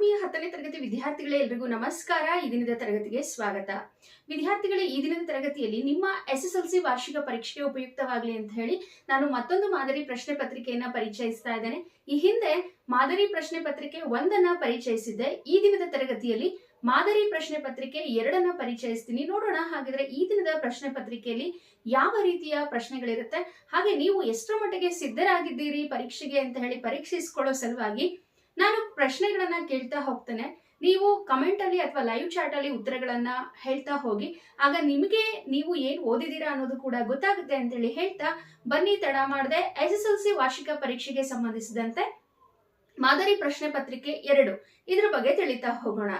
ಆತ್ಮೀಯ ಹತ್ತನೇ ತರಗತಿ ವಿದ್ಯಾರ್ಥಿಗಳೇ ಎಲ್ರಿಗೂ ನಮಸ್ಕಾರ. ಈ ದಿನದ ತರಗತಿಗೆ ಸ್ವಾಗತ. ವಿದ್ಯಾರ್ಥಿಗಳೇ, ಈ ದಿನದ ತರಗತಿಯಲ್ಲಿ ನಿಮ್ಮ ಎಸ್ ಎಸ್ ಎಲ್ ಸಿ ವಾರ್ಷಿಕ ಪರೀಕ್ಷೆಗೆ ಉಪಯುಕ್ತವಾಗಲಿ ಅಂತ ಹೇಳಿ ನಾನು ಮತ್ತೊಂದು ಮಾದರಿ ಪ್ರಶ್ನೆ ಪತ್ರಿಕೆಯನ್ನ ಪರಿಚಯಿಸ್ತಾ ಇದ್ದೇನೆ. ಈ ಹಿಂದೆ ಮಾದರಿ ಪ್ರಶ್ನೆ ಪತ್ರಿಕೆ ಒಂದನ್ನ ಪರಿಚಯಿಸಿದ್ದೆ. ಈ ದಿನದ ತರಗತಿಯಲ್ಲಿ ಮಾದರಿ ಪ್ರಶ್ನೆ ಪತ್ರಿಕೆ ಎರಡನ್ನ ಪರಿಚಯಿಸ್ತೀನಿ. ನೋಡೋಣ ಹಾಗಿದ್ರೆ ಈ ದಿನದ ಪ್ರಶ್ನೆ ಪತ್ರಿಕೆಯಲ್ಲಿ ಯಾವ ರೀತಿಯ ಪ್ರಶ್ನೆಗಳಿರುತ್ತೆ, ಹಾಗೆ ನೀವು ಎಷ್ಟರ ಮಟ್ಟಿಗೆ ಸಿದ್ಧರಾಗಿದ್ದೀರಿ ಪರೀಕ್ಷೆಗೆ ಅಂತ ಹೇಳಿ ಪರೀಕ್ಷಿಸಿಕೊಳ್ಳೋ ಸಲುವಾಗಿ ನಾನು ಪ್ರಶ್ನೆಗಳನ್ನ ಕೇಳ್ತಾ ಹೋಗ್ತೇನೆ. ನೀವು ಕಮೆಂಟ್ ಅಲ್ಲಿ ಅಥವಾ ಲೈವ್ ಚಾಟ್ ಅಲ್ಲಿ ಉತ್ತರಗಳನ್ನ ಹೇಳ್ತಾ ಹೋಗಿ, ಆಗ ನಿಮಗೆ ನೀವು ಏನ್ ಓದಿದೀರಾ ಅನ್ನೋದು ಕೂಡ ಗೊತ್ತಾಗುತ್ತೆ ಅಂತ ಹೇಳಿ ಹೇಳ್ತಾ ಬನ್ನಿ ತಡ ಮಾಡದೆ. ಎಸ್ ಎಸ್ ಎಲ್ ಸಿ ವಾರ್ಷಿಕ ಪರೀಕ್ಷೆಗೆ ಸಂಬಂಧಿಸಿದಂತೆ ಮಾದರಿ ಪ್ರಶ್ನೆ ಪತ್ರಿಕೆ ಎರಡು. ಇದ್ರ ಬಗ್ಗೆ ತಿಳಿತಾ ಹೋಗೋಣ.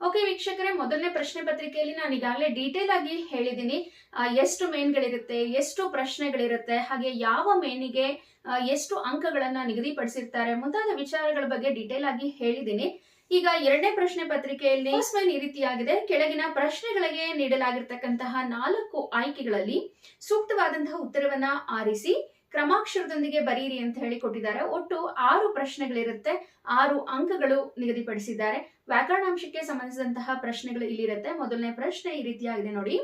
ಓಕೆ ವೀಕ್ಷಕರೇ, ಮೊದಲನೇ ಪ್ರಶ್ನೆ ಪತ್ರಿಕೆಯಲ್ಲಿ ನಾನು ಈಗಾಗಲೇ ಡೀಟೇಲ್ ಆಗಿ ಹೇಳಿದ್ದೀನಿ. ಎಷ್ಟು ಮೇನ್ಗಳಿರುತ್ತೆ, ಎಷ್ಟು ಪ್ರಶ್ನೆಗಳಿರುತ್ತೆ, ಹಾಗೆ ಯಾವ ಮೇನಿಗೆ ಎಷ್ಟು ಅಂಕಗಳನ್ನ ನಿಗದಿಪಡಿಸಿರ್ತಾರೆ ಮುಂತಾದ ವಿಚಾರಗಳ ಬಗ್ಗೆ ಡೀಟೇಲ್ ಆಗಿ ಹೇಳಿದ್ದೀನಿ. ಈಗ ಎರಡನೇ ಪ್ರಶ್ನೆ ಪತ್ರಿಕೆಯಲ್ಲಿ ಮೇನ್ ಈ ರೀತಿಯಾಗಿದೆ. ಕೆಳಗಿನ ಪ್ರಶ್ನೆಗಳಿಗೆ ನೀಡಲಾಗಿರ್ತಕ್ಕಂತಹ ನಾಲ್ಕು ಆಯ್ಕೆಗಳಲ್ಲಿ ಸೂಕ್ತವಾದಂತಹ ಉತ್ತರವನ್ನ ಆರಿಸಿ, ಕ್ರಮಾಕ್ಷರದೊಂದಿಗೆ ಬರೀರಿ ಅಂತ ಹೇಳಿ ಕೊಟ್ಟಿದ್ದಾರೆ ಒಟ್ಟು ಆರು ಪ್ರಶ್ನೆಗಳಿರುತ್ತೆ, ಆರು ಅಂಕಗಳು ನಿಗದಿಪಡಿಸಿದ್ದಾರೆ. ವ್ಯಾಕರಣಾಂಶಕ್ಕೆ ಸಂಬಂಧಿಸಿದಂತಹ ಪ್ರಶ್ನೆಗಳು ಇಲ್ಲಿರುತ್ತೆ. ಮೊದಲನೇ ಪ್ರಶ್ನೆ ಈ ರೀತಿಯಾಗಿದೆ ನೋಡಿ.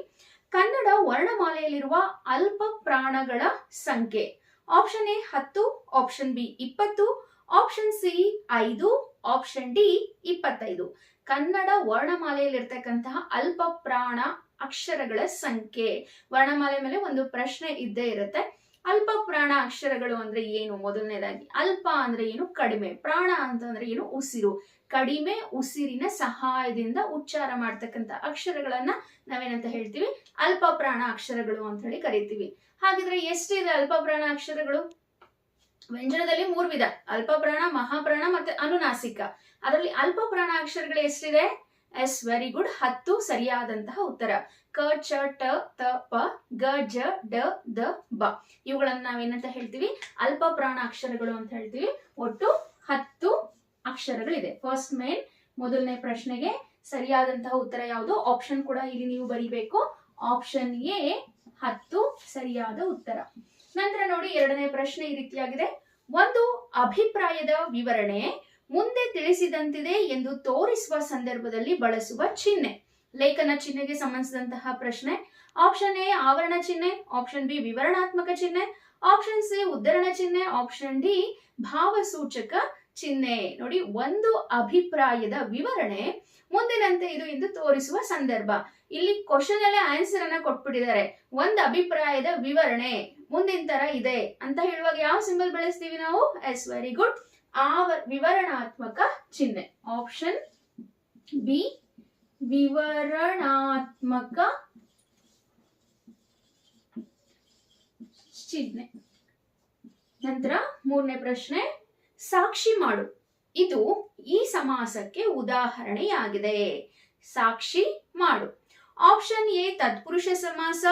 ಕನ್ನಡ ವರ್ಣಮಾಲೆಯಲ್ಲಿರುವ ಅಲ್ಪ ಪ್ರಾಣಗಳ ಸಂಖ್ಯೆ. ಆಪ್ಷನ್ ಎ ಹತ್ತು ಆಪ್ಷನ್ ಬಿ ಇಪ್ಪತ್ತು ಆಪ್ಷನ್ ಸಿ ಐದು ಆಪ್ಷನ್ ಡಿ ಇಪ್ಪತ್ತೈದು. ಕನ್ನಡ ವರ್ಣಮಾಲೆಯಲ್ಲಿರ್ತಕ್ಕಂತಹ ಅಲ್ಪ ಪ್ರಾಣ ಅಕ್ಷರಗಳ ಸಂಖ್ಯೆ. ವರ್ಣಮಾಲೆ ಮೇಲೆ ಒಂದು ಪ್ರಶ್ನೆ ಇದ್ದೇ ಇರುತ್ತೆ. ಅಲ್ಪ ಪ್ರಾಣ ಅಕ್ಷರಗಳು ಅಂದ್ರೆ ಏನು? ಮೊದಲನೇದಾಗಿ ಅಲ್ಪ ಅಂದ್ರೆ ಏನು? ಕಡಿಮೆ. ಪ್ರಾಣ ಅಂತಂದ್ರೆ ಏನು? ಉಸಿರು. ಕಡಿಮೆ ಉಸಿರಿನ ಸಹಾಯದಿಂದ ಉಚ್ಚಾರ ಮಾಡ್ತಕ್ಕಂಥ ಅಕ್ಷರಗಳನ್ನ ನಾವೇನಂತ ಹೇಳ್ತೀವಿ? ಅಲ್ಪ ಪ್ರಾಣ ಅಕ್ಷರಗಳು ಅಂತ ಹೇಳಿ ಕರಿತೀವಿ. ಹಾಗಿದ್ರೆ ಎಷ್ಟಿದೆ ಅಲ್ಪ ಪ್ರಾಣ ಅಕ್ಷರಗಳು? ವ್ಯಂಜನದಲ್ಲಿ ಮೂರು ವಿಧ. ಅಲ್ಪ ಪ್ರಾಣ, ಮಹಾಪ್ರಾಣ ಮತ್ತೆ ಅನುನಾಸಿಕ. ಅದರಲ್ಲಿ ಅಲ್ಪ ಪ್ರಾಣ ಅಕ್ಷರಗಳು ಎಷ್ಟಿದೆ? ಎಸ್ ವೆರಿ ಗುಡ್ ಹತ್ತು ಸರಿಯಾದಂತಹ ಉತ್ತರ. ಕ, ಚ ಟ ತ, ಪ, ಗ, ಜ, ಡ, ದ, ಬ. ಇವುಗಳನ್ನು ನಾವೇನಂತ ಹೇಳ್ತೀವಿ? ಅಲ್ಪ ಪ್ರಾಣ ಅಕ್ಷರಗಳು ಅಂತ ಹೇಳ್ತೀವಿ. ಒಟ್ಟು ಹತ್ತು ಅಕ್ಷರಗಳಿದೆ. ಫಸ್ಟ್ ಮೇನ್ ಮೊದಲನೇ ಪ್ರಶ್ನೆಗೆ ಸರಿಯಾದಂತಹ ಉತ್ತರ ಯಾವುದು? ಆಪ್ಷನ್ ಕೂಡ ಇಲ್ಲಿ ನೀವು ಬರೀಬೇಕು. ಆಪ್ಷನ್ ಎ, ಹತ್ತು ಸರಿಯಾದ ಉತ್ತರ. ನಂತರ ನೋಡಿ, ಎರಡನೇ ಪ್ರಶ್ನೆ ಈ ರೀತಿಯಾಗಿದೆ. ಒಂದು ಅಭಿಪ್ರಾಯದ ವಿವರಣೆ. ಮುಂದೆ ತಿಳಿಸಿದಂತಿದೆ ಎಂದು ತೋರಿಸುವ ಸಂದರ್ಭದಲ್ಲಿ ಬಳಸುವ ಚಿಹ್ನೆ. ಲೇಖನ ಚಿಹ್ನೆಗೆ ಸಂಬಂಧಿಸಿದಂತಹ ಪ್ರಶ್ನೆ. ಆಪ್ಷನ್ ಎ ಆವರಣ ಚಿಹ್ನೆ. ಆಪ್ಷನ್ ಬಿ ವಿವರಣಾತ್ಮಕ ಚಿಹ್ನೆ. ಆಪ್ಷನ್ ಸಿ ಉದ್ಧರಣ ಚಿಹ್ನೆ. ಆಪ್ಷನ್ ಡಿ ಭಾವಸೂಚಕ ಚಿಹ್ನೆ. ನೋಡಿ, ಒಂದು ಅಭಿಪ್ರಾಯದ ವಿವರಣೆ ಮುಂದಿನಂತೆ ಇದು ಎಂದು ತೋರಿಸುವ ಸಂದರ್ಭ. ಇಲ್ಲಿ ಕ್ವಶನ್ ಅಲ್ಲೇ ಆನ್ಸರ್ ಅನ್ನ ಕೊಟ್ಬಿಟ್ಟಿದ್ದಾರೆ. ಒಂದು ಅಭಿಪ್ರಾಯದ ವಿವರಣೆ ಮುಂದಿನ ತರ ಇದೆ. ಅಂತ ಹೇಳುವಾಗ ಯಾವ ಸಿಂಬಲ್ ಬಳಸ್ತೀವಿ ನಾವು? ಎಸ್ ವೆರಿ ಗುಡ್ ಆವ ವಿವರಣಾತ್ಮಕ ಚಿಹ್ನೆ. ಆಪ್ಷನ್ ಬಿ ವಿವರಣಾತ್ಮಕ ಚಿಹ್ನೆ. ನಂತರ ಮೂರನೇ ಪ್ರಶ್ನೆ, ಸಾಕ್ಷಿ ಮಾಡು. ಇದು ಈ ಸಮಾಸಕ್ಕೆ ಉದಾಹರಣೆಯಾಗಿದೆ. ಸಾಕ್ಷಿ ಮಾಡು. ಆಪ್ಷನ್ ಎ ತತ್ಪುರುಷ ಸಮಾಸ.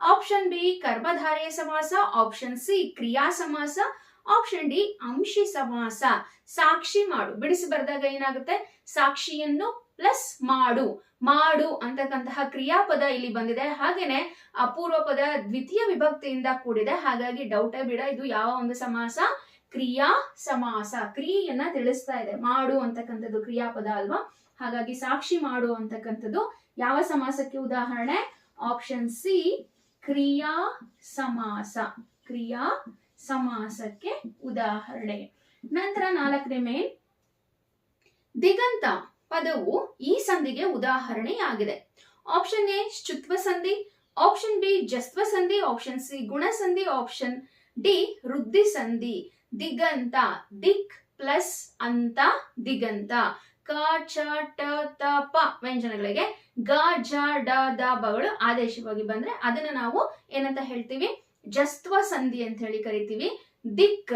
ಆಪ್ಷನ್ ಬಿ ಕರ್ಮಧಾರೆಯ ಸಮಾಸ. ಆಪ್ಷನ್ ಸಿ ಕ್ರಿಯಾ ಸಮಾಸ. ಆಪ್ಷನ್ ಡಿ ಅಂಶಿ ಸಮಾಸ ಸಾಕ್ಷಿ ಮಾಡು ಬಿಡಿಸಿ ಬರೆದಾಗ ಏನಾಗುತ್ತೆ? ಸಾಕ್ಷಿಯನ್ನು ಪ್ಲಸ್ ಮಾಡು ಮಾಡು ಅಂತಕ್ಕಂತಹ ಕ್ರಿಯಾಪದ ಇಲ್ಲಿ ಬಂದಿದೆ. ಹಾಗೇನೆ ಅಪೂರ್ವ ಪದ ದ್ವಿತೀಯ ವಿಭಕ್ತಿಯಿಂದ ಕೂಡಿದೆ. ಹಾಗಾಗಿ ಡೌಟೇ ಬಿಡ. ಇದು ಯಾವ ಒಂದು ಸಮಾಸ? ಕ್ರಿಯಾ ಸಮಾಸ. ಕ್ರಿಯೆಯನ್ನ ತಿಳಿಸ್ತಾ ಇದೆ. ಮಾಡು ಅಂತಕ್ಕಂಥದ್ದು ಕ್ರಿಯಾಪದ ಅಲ್ವಾ? ಹಾಗಾಗಿ ಸಾಕ್ಷಿ ಮಾಡು ಅಂತಕ್ಕಂಥದ್ದು ಯಾವ ಸಮಾಸಕ್ಕೆ ಉದಾಹರಣೆ? ಆಪ್ಷನ್ ಸಿ ಕ್ರಿಯಾ ಸಮಾಸ. ಕ್ರಿಯಾ ಸಮಾಸಕ್ಕೆ ಉದಾಹರಣೆ. ನಂತರ ನಾಲ್ಕನೇ ಮೇನ್ ದಿಗಂತ ಪದವು ಈ ಸಂಧಿಗೆ ಉದಾಹರಣೆಯಾಗಿದೆ. ಆಪ್ಷನ್ ಎ ಶುತ್ವ ಸಂಧಿ. ಆಪ್ಷನ್ ಬಿ ಜಸ್ತ್ವ ಸಂಧಿ. ಆಪ್ಷನ್ ಸಿ ಗುಣ ಸಂಧಿ. ಆಪ್ಷನ್ ಡಿ ವೃದ್ಧಿ ಸಂಧಿ. ದಿಗಂತ, ದಿಕ್ ಪ್ಲಸ್ ಅಂತ ದಿಗಂತ. ಕ, ಚ, ಟ, ತ, ಪ ವ್ಯಂಜನಗಳಿಗೆ ಗ, ಜ, ಡ, ದ ಬಗಳು ಆದೇಶವಾಗಿ ಬಂದ್ರೆ ಅದನ್ನ ನಾವು ಏನಂತ ಹೇಳ್ತೀವಿ? ಜಸ್ತ್ವ ಸಂಧಿ ಅಂತ ಹೇಳಿ ಕರಿತೀವಿ. ದಿಕ್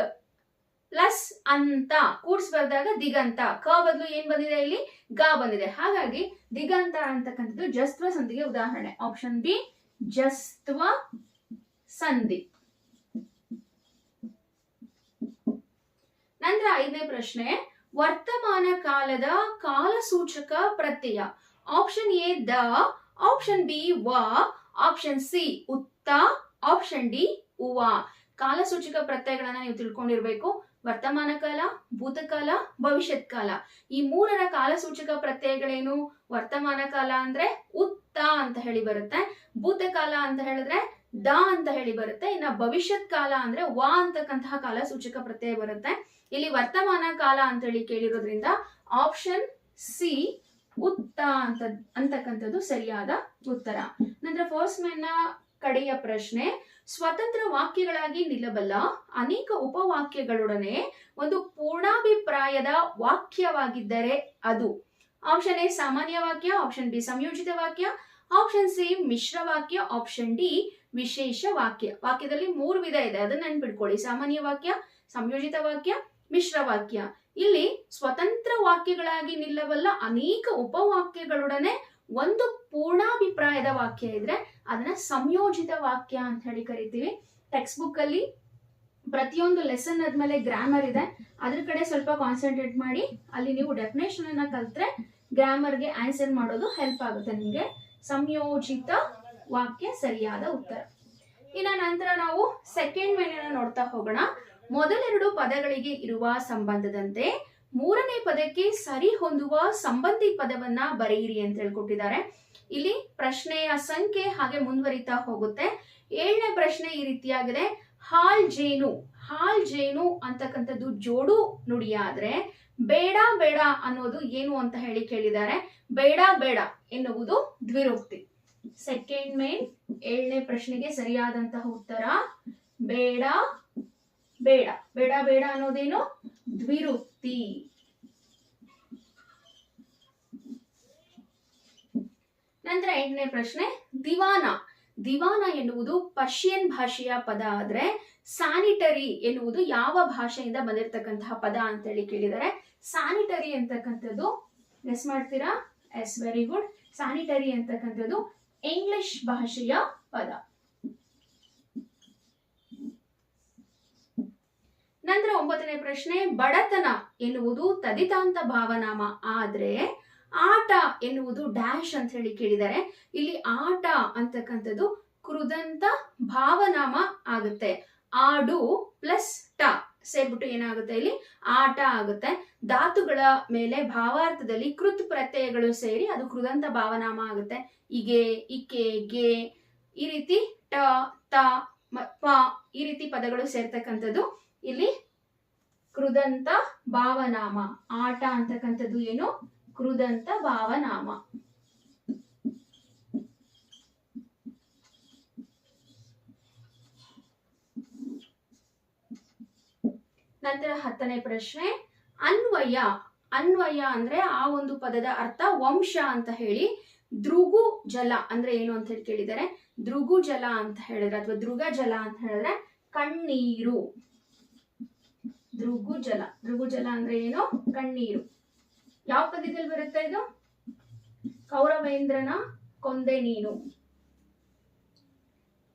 ಪ್ಲಸ್ ಅಂತ ಕೂಡ್ಸ್ ಬರ್ದಾಗ ದಿಗಂತ. ಕ ಬದಲು ಏನ್ ಬಂದಿದೆ ಇಲ್ಲಿ? ಗ ಬಂದಿದೆ. ಹಾಗಾಗಿ ದಿಗಂತ ಅಂತಕ್ಕಂಥದ್ದು ಜಸ್ತ್ವ ಸಂಧಿಗೆ ಉದಾಹರಣೆ. ಆಪ್ಷನ್ ಬಿ ಜಸ್ತ್ವ ಸಂಧಿ. ನಂತರ ಐದನೇ ಪ್ರಶ್ನೆ, ವರ್ತಮಾನ ಕಾಲದ ಕಾಲಸೂಚಕ ಪ್ರತ್ಯಯ. ಆಪ್ಷನ್ ಎ ದ. ಆಪ್ಷನ್ ಬಿ ವ. ಆಪ್ಷನ್ ಸಿ ಉತ್ತ. ಆಪ್ಷನ್ ಡಿ ಉವ ಕಾಲಸೂಚಕ ಪ್ರತ್ಯಯಗಳನ್ನ ನೀವು ತಿಳ್ಕೊಂಡಿರ್ಬೇಕು. ವರ್ತಮಾನ ಕಾಲ ಭೂತಕಾಲ ಭವಿಷ್ಯತ್ ಕಾಲ. ಈ ಮೂರರ ಕಾಲಸೂಚಕ ಪ್ರತ್ಯಯಗಳೇನು? ವರ್ತಮಾನ ಕಾಲ ಅಂದ್ರೆ ಉತ್ತ ಅಂತ ಹೇಳಿ ಬರುತ್ತೆ. ಭೂತಕಾಲ ಅಂತ ಹೇಳಿದ್ರೆ ದ ಅಂತ ಹೇಳಿ ಬರುತ್ತೆ. ಇನ್ನ ಭವಿಷ್ಯತ್ ಕಾಲ ಅಂದ್ರೆ ವಾ ಅಂತಕ್ಕಂತಹ ಕಾಲಸೂಚಕ ಪ್ರತ್ಯಯ ಬರುತ್ತೆ. ಇಲ್ಲಿ ವರ್ತಮಾನ ಕಾಲ ಅಂತ ಹೇಳಿ ಕೇಳಿರೋದ್ರಿಂದ ಆಪ್ಷನ್ ಸಿ ಉತ್ತ ಅಂತ ಅಂತಕ್ಕಂಥದ್ದು ಸರಿಯಾದ ಉತ್ತರ. ನಂತರ ಫಸ್ಟ್ನ ಕಡೆಯ ಪ್ರಶ್ನೆ, ಸ್ವತಂತ್ರ ವಾಕ್ಯಗಳಾಗಿ ನಿಲ್ಲಬಲ್ಲ ಅನೇಕ ಉಪವಾಕ್ಯಗಳೊಡನೆ ಒಂದು ಪೂರ್ಣಾಭಿಪ್ರಾಯದ ವಾಕ್ಯವಾಗಿದ್ದರೆ ಅದು ಆಪ್ಷನ್ ಎ ಸಾಮಾನ್ಯ ವಾಕ್ಯ ಆಪ್ಷನ್ ಬಿ ಸಂಯೋಜಿತ ವಾಕ್ಯ ಆಪ್ಷನ್ ಸಿ ಮಿಶ್ರ ವಾಕ್ಯ ಆಪ್ಷನ್ ಡಿ ವಿಶೇಷ ವಾಕ್ಯ. ವಾಕ್ಯದಲ್ಲಿ ಮೂರು ವಿಧ ಇದೆ, ಅದನ್ನ ನೆನ್ಪಿಟ್ಕೊಳ್ಳಿ. ಸಾಮಾನ್ಯ ವಾಕ್ಯ, ಸಂಯೋಜಿತ ವಾಕ್ಯ, ಮಿಶ್ರ ವಾಕ್ಯ. ಇಲ್ಲಿ ಸ್ವತಂತ್ರ ವಾಕ್ಯಗಳಾಗಿ ನಿಲ್ಲಬಲ್ಲ ಅನೇಕ ಉಪವಾಕ್ಯಗಳೊಡನೆ ಒಂದು ಪೂರ್ಣಾಭಿಪ್ರಾಯದ ವಾಕ್ಯ ಇದ್ರೆ ಅದನ್ನ ಸಂಯೋಜಿತ ವಾಕ್ಯ ಅಂತ ಹೇಳಿ ಕರಿತೀವಿ. ಟೆಕ್ಸ್ಟ್ ಬುಕ್ ಅಲ್ಲಿ ಪ್ರತಿಯೊಂದು ಲೆಸನ್ ಆದ್ಮೇಲೆ ಗ್ರಾಮರ್ ಇದೆ. ಅದ್ರ ಕಡೆ ಸ್ವಲ್ಪ ಕಾನ್ಸಂಟ್ರೇಟ್ ಮಾಡಿ, ಅಲ್ಲಿ ನೀವು ಡೆಫಿನೇಷನ್ ಅನ್ನ ಕಲ್ತ್ರೆ ಗ್ರಾಮರ್ಗೆ ಆನ್ಸರ್ ಮಾಡೋದು ಹೆಲ್ಪ್ ಆಗುತ್ತೆ ನಿಮಗೆ. ಸಂಯೋಜಿತ ವಾಕ್ಯ ಸರಿಯಾದ ಉತ್ತರ. ಇನ್ನ ನಂತರ ನಾವು ಸೆಕೆಂಡ್ ಮೇಲಿನ ನೋಡ್ತಾ ಹೋಗೋಣ. ಮೊದಲೆರಡು ಪದಗಳಿಗೆ ಇರುವ ಸಂಬಂಧದಂತೆ ಮೂರನೇ ಪದಕ್ಕೆ ಸರಿ ಹೊಂದುವ ಸಂಬಂಧಿ ಪದವನ್ನ ಬರೆಯಿರಿ ಅಂತ ಹೇಳ್ಕೊಟ್ಟಿದ್ದಾರೆ. ಇಲ್ಲಿ ಪ್ರಶ್ನೆಯ ಸಂಖ್ಯೆ ಹಾಗೆ ಮುಂದುವರಿತಾ ಹೋಗುತ್ತೆ. ಏಳನೇ ಪ್ರಶ್ನೆ ಈ ರೀತಿಯಾಗಿದೆ. ಹಾಲ್ ಜೇನು ಹಾಲ್ ಜೇನು ಅಂತಕ್ಕಂಥದ್ದು ಜೋಡು ನುಡಿಯಾದ್ರೆ ಬೇಡ ಬೇಡ ಅನ್ನೋದು ಏನು ಅಂತ ಹೇಳಿ ಕೇಳಿದ್ದಾರೆ. ಬೇಡ ಬೇಡ ಎನ್ನುವುದು ದ್ವಿರೋಕ್ತಿ ಸೆಕೆಂಡ್ ಮೇನ್ ಏಳನೇ ಪ್ರಶ್ನೆಗೆ ಸರಿಯಾದಂತಹ ಉತ್ತರ ಬೇಡ ಬೇಡ. ಬೇಡ ಬೇಡ ಅನ್ನೋದೇನು? ದ್ವಿರುಕ್ತಿ ನಂತರ ಎಂಟನೇ ಪ್ರಶ್ನೆ, ದಿವಾನ. ದಿವಾನ ಎನ್ನುವುದು ಪರ್ಷಿಯನ್ ಭಾಷೆಯ ಪದ ಆದ್ರೆ ಸ್ಯಾನಿಟರಿ ಎನ್ನುವುದು ಯಾವ ಭಾಷೆಯಿಂದ ಬಂದಿರತಕ್ಕಂತಹ ಪದ ಅಂತ ಹೇಳಿ ಕೇಳಿದ್ದಾರೆ ಸ್ಯಾನಿಟರಿ ಅಂತಕ್ಕಂಥದ್ದು ಎಸ್ ಮಾಡ್ತೀರಾ? ಎಸ್ ವೆರಿ ಗುಡ್ ಸ್ಯಾನಿಟರಿ ಅಂತಕ್ಕಂಥದ್ದು ಇಂಗ್ಲಿಷ್ ಭಾಷೆಯ ಪದ. ನಂತರ ಒಂಬತ್ತನೇ ಪ್ರಶ್ನೆ, ಬಡತನ ಎನ್ನುವುದು ತದಿತಾಂತ ಭಾವನಾಮ. ಆದ್ರೆ ಆಟ ಎನ್ನುವುದು ಡ್ಯಾಶ್ ಅಂತ ಹೇಳಿ ಕೇಳಿದ್ದಾರೆ. ಇಲ್ಲಿ ಆಟ ಅಂತಕ್ಕಂಥದ್ದು ಕೃದಂತ ಭಾವನಾಮ ಆಗುತ್ತೆ. ಆಡು ಪ್ಲಸ್ ಟ ಸೇರ್ಬಿಟ್ಟು ಏನಾಗುತ್ತೆ ಇಲ್ಲಿ? ಆಟ ಆಗುತ್ತೆ. ಧಾತುಗಳ ಮೇಲೆ ಭಾವಾರ್ಥದಲ್ಲಿ ಕೃತ್ ಪ್ರತ್ಯಯಗಳು ಸೇರಿ ಅದು ಕೃದಂತ ಭಾವನಾಮ ಆಗುತ್ತೆ. ಇಗೆ, ಇಕೆ, ಗೆ ಈ ರೀತಿ ಟ, ತ ಪ ಈ ರೀತಿ ಪದಗಳು ಸೇರ್ತಕ್ಕಂಥದ್ದು. ಇಲ್ಲಿ ಕೃದಂತ ಭಾವನಾಮ, ಆಟ ಅಂತಕ್ಕಂಥದ್ದು ಏನು? ಕೃದಂತ ಭಾವನಾಮ. ನಂತರ ಹತ್ತನೇ ಪ್ರಶ್ನೆ, ಅನ್ವಯ. ಅನ್ವಯ ಅಂದ್ರೆ ಆ ಒಂದು ಪದದ ಅರ್ಥ ವಂಶ ಅಂತ ಹೇಳಿ, ದೃಗು ಜಲ ಅಂದ್ರೆ ಏನು ಅಂತ ಹೇಳಿ ಕೇಳಿದ್ದಾರೆ. ದೃಗು ಜಲ ಅಂತ ಹೇಳಿದ್ರೆ, ಅಥವಾ ದೃಗ ಜಲ ಅಂತ ಹೇಳಿದ್ರೆ ಕಣ್ಣೀರು. ದೃಗು ಜಲ ದೃಗು ಜಲ ಅಂದ್ರೆ ಏನು? ಕಣ್ಣೀರು. ಯಾವ ಪದ್ಯದಲ್ಲಿ ಬರುತ್ತೆ ಇದು? ಕೌರವೇಂದ್ರನ ಕೊಂದೆ ನೀನು.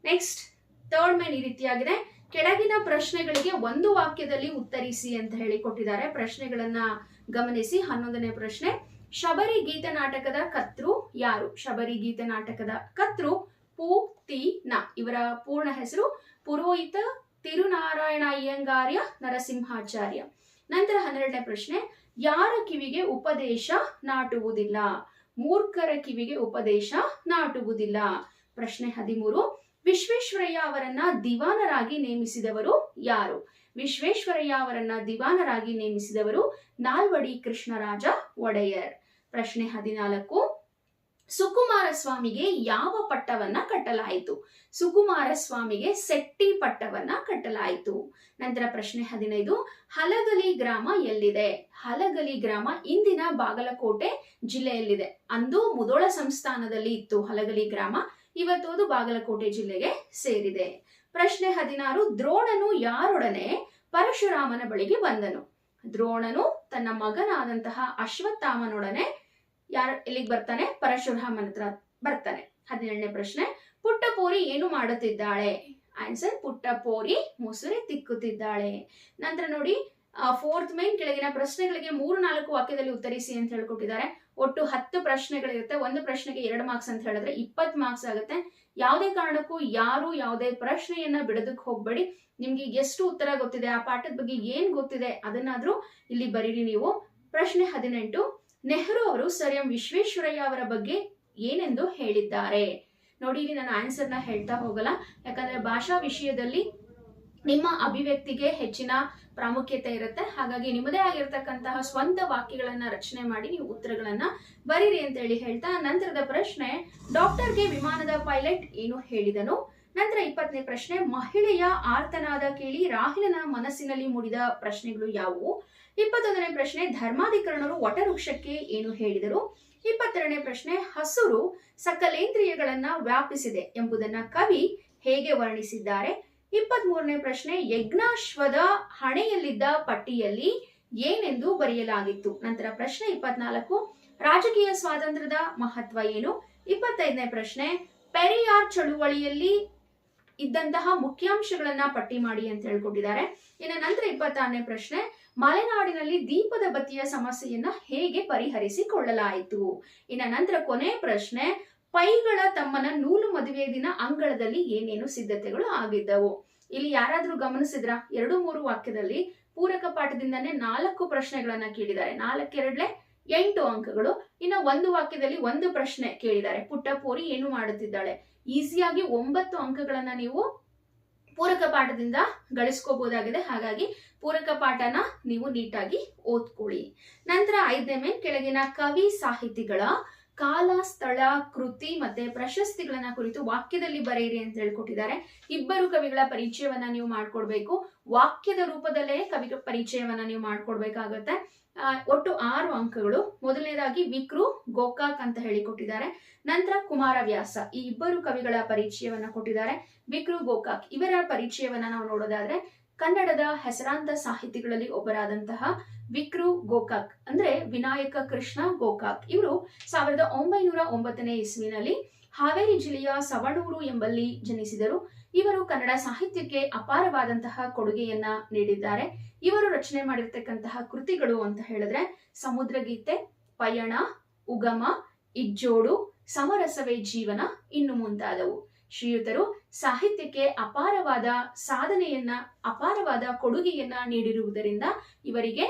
ನೆಕ್ಸ್ಟ್ ಥರ್ಡ್ ಮೇನ್ ಈ ರೀತಿಯಾಗಿದೆ. ಕೆಳಗಿನ ಪ್ರಶ್ನೆಗಳಿಗೆ ಒಂದು ವಾಕ್ಯದಲ್ಲಿ ಉತ್ತರಿಸಿ ಅಂತ ಹೇಳಿ ಕೊಟ್ಟಿದ್ದಾರೆ ಪ್ರಶ್ನೆಗಳನ್ನ ಗಮನಿಸಿ. ಹನ್ನೊಂದನೇ ಪ್ರಶ್ನೆ. ಶಬರಿ ಗೀತ ನಾಟಕದ ಕತ್ರು ಯಾರು? ಶಬರಿ ಗೀತ ನಾಟಕದ ಕತ್ರು ಪು ತಿ ನ. ಇವರ ಪೂರ್ಣ ಹೆಸರು ಪುರೋಹಿತ ತಿರುನಾರಾಯಣ ಅಯ್ಯಂಗಾರ್ಯ ನರಸಿಂಹಾಚಾರ್ಯ. ನಂತರ ಹನ್ನೆರಡನೇ ಪ್ರಶ್ನೆ, ಯಾರ ಕಿವಿಗೆ ಉಪದೇಶ ನಾಟುವುದಿಲ್ಲ? ಮೂರ್ಖರ ಕಿವಿಗೆ ಉಪದೇಶ ನಾಟುವುದಿಲ್ಲ. ಪ್ರಶ್ನೆ ಹದಿಮೂರು, ವಿಶ್ವೇಶ್ವರಯ್ಯ ಅವರನ್ನ ದಿವಾನರಾಗಿ ನೇಮಿಸಿದವರು ಯಾರು? ವಿಶ್ವೇಶ್ವರಯ್ಯ ಅವರನ್ನ ದಿವಾನರಾಗಿ ನೇಮಿಸಿದವರು ನಾಲ್ವಡಿ ಕೃಷ್ಣರಾಜ ಒಡೆಯರ್. ಪ್ರಶ್ನೆ ಹದಿನಾಲ್ಕು ಸುಕುಮಾರ ಸ್ವಾಮಿಗೆ ಯಾವ ಪಟ್ಟವನ್ನ ಕಟ್ಟಲಾಯಿತು? ಸುಕುಮಾರ ಸ್ವಾಮಿಗೆ ಸೆಟ್ಟಿ ಪಟ್ಟವನ್ನ ಕಟ್ಟಲಾಯಿತು. ನಂತರ ಪ್ರಶ್ನೆ ಹದಿನೈದು, ಹಲಗಲಿ ಗ್ರಾಮ ಎಲ್ಲಿದೆ? ಹಲಗಲಿ ಗ್ರಾಮ ಇಂದಿನ ಬಾಗಲಕೋಟೆ ಜಿಲ್ಲೆಯಲ್ಲಿದೆ. ಅಂದು ಮುದೋಳ ಸಂಸ್ಥಾನದಲ್ಲಿ ಇತ್ತು ಹಲಗಲಿ ಗ್ರಾಮ, ಇವತ್ತು ಅದು ಬಾಗಲಕೋಟೆ ಜಿಲ್ಲೆಗೆ ಸೇರಿದೆ. ಪ್ರಶ್ನೆ ಹದಿನಾರು, ದ್ರೋಣನು ಯಾರೊಡನೆ ಪರಶುರಾಮನ ಬಳಿಗೆ ಬಂದನು? ದ್ರೋಣನು ತನ್ನ ಮಗನಾದಂತಹ ಅಶ್ವತ್ಥಾಮನೊಡನೆ ಯಾರ ಇಲ್ಲಿಗೆ ಬರ್ತಾನೆ? ಪರಶುರಾಮನ ಹತ್ರ ಬರ್ತಾನೆ. ಹದಿನೇಳನೇ ಪ್ರಶ್ನೆ, ಪುಟ್ಟಪೋರಿ ಏನು ಮಾಡುತ್ತಿದ್ದಾಳೆ? ಆನ್ಸರ್ ಪುಟ್ಟಪೋರಿ ಮುಸುರೆ ತಿಕ್ಕುತ್ತಿದ್ದಾಳೆ. ನಂತರ ನೋಡಿ ಫೋರ್ತ್ ಮೈನ್ ಕೆಳಗಿನ ಪ್ರಶ್ನೆಗಳಿಗೆ ಮೂರು ನಾಲ್ಕು ವಾಕ್ಯದಲ್ಲಿ ಉತ್ತರಿಸಿ ಅಂತ ಹೇಳ್ಕೊಟ್ಟಿದ್ದಾರೆ. ಒಟ್ಟು ಹತ್ತು ಪ್ರಶ್ನೆಗಳಿರುತ್ತೆ. ಒಂದು ಪ್ರಶ್ನೆಗೆ ಎರಡು ಮಾರ್ಕ್ಸ್ ಅಂತ ಹೇಳಿದ್ರೆ ಇಪ್ಪತ್ತು ಮಾರ್ಕ್ಸ್ ಆಗುತ್ತೆ. ಯಾವುದೇ ಕಾರಣಕ್ಕೂ ಯಾರು ಯಾವುದೇ ಪ್ರಶ್ನೆಯನ್ನ ಬಿಡೋದಕ್ಕೆ ಹೋಗ್ಬೇಡಿ. ನಿಮ್ಗೆ ಎಷ್ಟು ಉತ್ತರ ಗೊತ್ತಿದೆ? ಆ ಪಾಠದ ಬಗ್ಗೆ ಏನ್ ಗೊತ್ತಿದೆ? ಅದನ್ನಾದ್ರೂ ಇಲ್ಲಿ ಬರೀರಿ ನೀವು. ಪ್ರಶ್ನೆ ಹದಿನೆಂಟು ನೆಹರು ಅವರು ಸರ್ ಎಂ ವಿಶ್ವೇಶ್ವರಯ್ಯ ಅವರ ಬಗ್ಗೆ ಏನೆಂದು ಹೇಳಿದ್ದಾರೆ? ನೋಡಿ, ಇಲ್ಲಿ ನಾನು ಆನ್ಸರ್ನ ಹೇಳ್ತಾ ಹೋಗಲ್ಲ. ಯಾಕಂದ್ರೆ ಭಾಷಾ ವಿಷಯದಲ್ಲಿ ನಿಮ್ಮ ಅಭಿವ್ಯಕ್ತಿಗೆ ಹೆಚ್ಚಿನ ಪ್ರಾಮುಖ್ಯತೆ ಇರುತ್ತೆ. ಹಾಗಾಗಿ ನಿಮ್ಮದೇ ಆಗಿರ್ತಕ್ಕಂತಹ ಸ್ವಂತ ವಾಕ್ಯಗಳನ್ನ ರಚನೆ ಮಾಡಿ ನೀವು ಉತ್ತರಗಳನ್ನ ಬರೀರಿ ಅಂತ ಹೇಳಿ ಹೇಳ್ತಾ ನಂತರದ ಪ್ರಶ್ನೆ ಡಾಕ್ಟರ್ಗೆ ವಿಮಾನದ ಪೈಲಟ್ ಏನು ಹೇಳಿದನು? ನಂತರ ಇಪ್ಪತ್ತನೇ ಪ್ರಶ್ನೆ, ಮಹಿಳೆಯ ಆರ್ತನಾದ ಕೇಳಿ ರಾಹುಲನ ಮನಸ್ಸಿನಲ್ಲಿ ಮೂಡಿದ ಪ್ರಶ್ನೆಗಳು ಯಾವುವು? ಇಪ್ಪತ್ತೊಂದನೇ ಪ್ರಶ್ನೆ, ಧರ್ಮಾಧಿಕರಣರು ವಟವೃಕ್ಷಕ್ಕೆ ಏನು ಹೇಳಿದರು? ಇಪ್ಪತ್ತೆರಡನೇ ಪ್ರಶ್ನೆ, ಹಸುರು ಸಕಲೇಂದ್ರಿಯಗಳನ್ನ ವ್ಯಾಪಿಸಿದೆ ಎಂಬುದನ್ನ ಕವಿ ಹೇಗೆ ವರ್ಣಿಸಿದ್ದಾರೆ? ಇಪ್ಪತ್ತ್ ಮೂರನೇ ಪ್ರಶ್ನೆ, ಯಜ್ಞಾಶ್ವದ ಹಣೆಯಲ್ಲಿದ್ದ ಪಟ್ಟಿಯಲ್ಲಿ ಏನೆಂದು ಬರೆಯಲಾಗಿತ್ತು? ನಂತರ ಪ್ರಶ್ನೆ ಇಪ್ಪತ್ನಾಲ್ಕು, ರಾಜಕೀಯ ಸ್ವಾತಂತ್ರ್ಯದ ಮಹತ್ವ ಏನು? ಇಪ್ಪತ್ತೈದನೇ ಪ್ರಶ್ನೆ, ಪೆರಿಯಾರ್ ಚಳುವಳಿಯಲ್ಲಿ ಇದ್ದಂತಹ ಮುಖ್ಯಾಂಶಗಳನ್ನ ಪಟ್ಟಿ ಮಾಡಿ ಅಂತ ಹೇಳ್ಕೊಟ್ಟಿದ್ದಾರೆ. ಇನ್ನು ನಂತರ ಇಪ್ಪತ್ತಾರನೇ ಪ್ರಶ್ನೆ ಮಲೆನಾಡಿನಲ್ಲಿ ದೀಪದ ಬತ್ತಿಯ ಸಮಸ್ಯೆಯನ್ನ ಹೇಗೆ ಪರಿಹರಿಸಿಕೊಳ್ಳಲಾಯಿತು? ಇನ್ನ ನಂತರ ಕೊನೆ ಪ್ರಶ್ನೆ, ಪೈಗಳ ತಮ್ಮನ ನೂಲು ಮದುವೆ ದಿನ ಅಂಗಳದಲ್ಲಿ ಏನೇನು ಸಿದ್ಧತೆಗಳು ಆಗಿದ್ದವು? ಇಲ್ಲಿ ಯಾರಾದ್ರೂ ಗಮನಿಸಿದ್ರ? ಎರಡು ಮೂರು ವಾಕ್ಯದಲ್ಲಿ ಪೂರಕ ಪಾಠದಿಂದಾನೇ ನಾಲ್ಕು ಪ್ರಶ್ನೆಗಳನ್ನ ಕೇಳಿದ್ದಾರೆ. ನಾಲ್ಕೆರಡ್ಲೆ ಎಂಟು ಅಂಕಗಳು. ಇನ್ನು ಒಂದು ವಾಕ್ಯದಲ್ಲಿ ಒಂದು ಪ್ರಶ್ನೆ ಕೇಳಿದ್ದಾರೆ. ಪುಟ್ಟ ಪೋರಿ ಏನು ಮಾಡುತ್ತಿದ್ದಾಳೆ? ಈಸಿಯಾಗಿ ಒಂಬತ್ತು ಅಂಕಗಳನ್ನ ನೀವು ಪೂರಕ ಪಾಠದಿಂದ ಗಳಿಸ್ಕೋಬಹುದಾಗಿದೆ ಹಾಗಾಗಿ ಪೂರಕ ಪಾಠನ ನೀವು ನೀಟಾಗಿ ಓದ್ಕೊಳ್ಳಿ. ನಂತರ ಐದನೇ ಮೇನ್, ಕೆಳಗಿನ ಕವಿ ಸಾಹಿತಿಗಳ ಕಾಲ ಸ್ಥಳ ಕೃತಿ ಮತ್ತೆ ಪ್ರಶಸ್ತಿಗಳನ್ನ ಕುರಿತು ವಾಕ್ಯದಲ್ಲಿ ಬರೆಯಿರಿ ಅಂತ ಹೇಳ್ಕೊಟ್ಟಿದ್ದಾರೆ. ಇಬ್ಬರು ಕವಿಗಳ ಪರಿಚಯವನ್ನ ನೀವು ಮಾಡ್ಕೊಡ್ಬೇಕು. ವಾಕ್ಯದ ರೂಪದಲ್ಲೇ ಕವಿಗಳ ಪರಿಚಯವನ್ನ ನೀವು ಮಾಡ್ಕೊಡ್ಬೇಕಾಗತ್ತೆ. ಒಟ್ಟು ಆರು ಅಂಕಗಳು. ಮೊದಲನೇದಾಗಿ ವಿಕ್ರು, ಗೋಕಾಕ್ ಅಂತ ಹೇಳಿ ಕೊಟ್ಟಿದ್ದಾರೆ ನಂತರ ಕುಮಾರವ್ಯಾಸ. ಈ ಇಬ್ಬರು ಕವಿಗಳ ಪರಿಚಯವನ್ನ ಕೊಟ್ಟಿದ್ದಾರೆ. ವಿಕ್ರು, ಗೋಕಾಕ್. ಇವರ ಪರಿಚಯವನ್ನ ನಾವು ನೋಡೋದಾದ್ರೆ ಕನ್ನಡದ ಹೆಸರಾಂತ ಸಾಹಿತಿಗಳಲ್ಲಿ ಒಬ್ಬರಾದಂತಹ ವಿಕ್ರು ಗೋಕಾಕ್, ಅಂದ್ರೆ ವಿನಾಯಕ ಕೃಷ್ಣ ಗೋಕಾಕ್. ಇವರು ಸಾವಿರದ ಒಂಬೈನೂರ ಒಂಬತ್ತನೇ ಇಸ್ವಿನಲ್ಲಿ ಹಾವೇರಿ ಜಿಲ್ಲೆಯ ಸವಣೂರು ಎಂಬಲ್ಲಿ ಜನಿಸಿದರು. ಇವರು ಕನ್ನಡ ಸಾಹಿತ್ಯಕ್ಕೆ ಅಪಾರವಾದಂತಹ ಕೊಡುಗೆಯನ್ನ ನೀಡಿದ್ದಾರೆ. ಇವರು ರಚನೆ ಮಾಡಿರ್ತಕ್ಕಂತಹ ಕೃತಿಗಳು ಅಂತ ಹೇಳಿದ್ರೆ ಸಮುದ್ರ ಗೀತೆ ಪಯಣ, ಉಗಮ, ಇಜ್ಜೋಡು, ಸಮರಸವೇ ಜೀವನ, ಇನ್ನು ಮುಂತಾದವು. ಶ್ರೀಯುತರು ಸಾಹಿತ್ಯಕ್ಕೆ ಅಪಾರವಾದ ಸಾಧನೆಯನ್ನ ಅಪಾರವಾದ ಕೊಡುಗೆಯನ್ನ ನೀಡಿರುವುದರಿಂದ ಇವರಿಗೆ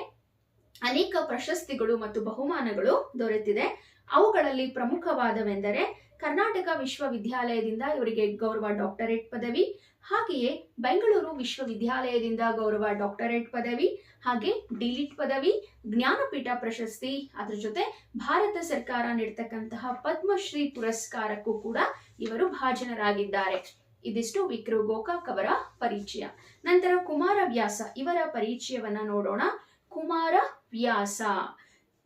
ಅನೇಕ ಪ್ರಶಸ್ತಿಗಳು ಮತ್ತು ಬಹುಮಾನಗಳು ದೊರೆತಿದೆ. ಅವುಗಳಲ್ಲಿ ಪ್ರಮುಖವಾದವೆಂದರೆ ಕರ್ನಾಟಕ ವಿಶ್ವವಿದ್ಯಾಲಯದಿಂದ ಇವರಿಗೆ ಗೌರವ ಡಾಕ್ಟರೇಟ್ ಪದವಿ, ಹಾಗೆಯೇ ಬೆಂಗಳೂರು ವಿಶ್ವವಿದ್ಯಾಲಯದಿಂದ ಗೌರವ ಡಾಕ್ಟರೇಟ್ ಪದವಿ, ಹಾಗೆ ಡಿಲಿಟ್ ಪದವಿ, ಜ್ಞಾನಪೀಠ ಪ್ರಶಸ್ತಿ, ಅದ್ರ ಜೊತೆ ಭಾರತ ಸರ್ಕಾರ ನೀಡ್ತಕ್ಕಂತಹ ಪದ್ಮಶ್ರೀ ಪುರಸ್ಕಾರಕ್ಕೂ ಕೂಡ ಇವರು ಭಾಜನರಾಗಿದ್ದಾರೆ. ಇದಿಷ್ಟು ವಿಕ್ರು ಗೋಕಾಕ್ ಅವರ ಪರಿಚಯ. ನಂತರ ಕುಮಾರವ್ಯಾಸ ಇವರ ಪರಿಚಯವನ್ನ ನೋಡೋಣ. ಕುಮಾರ ವ್ಯಾಸ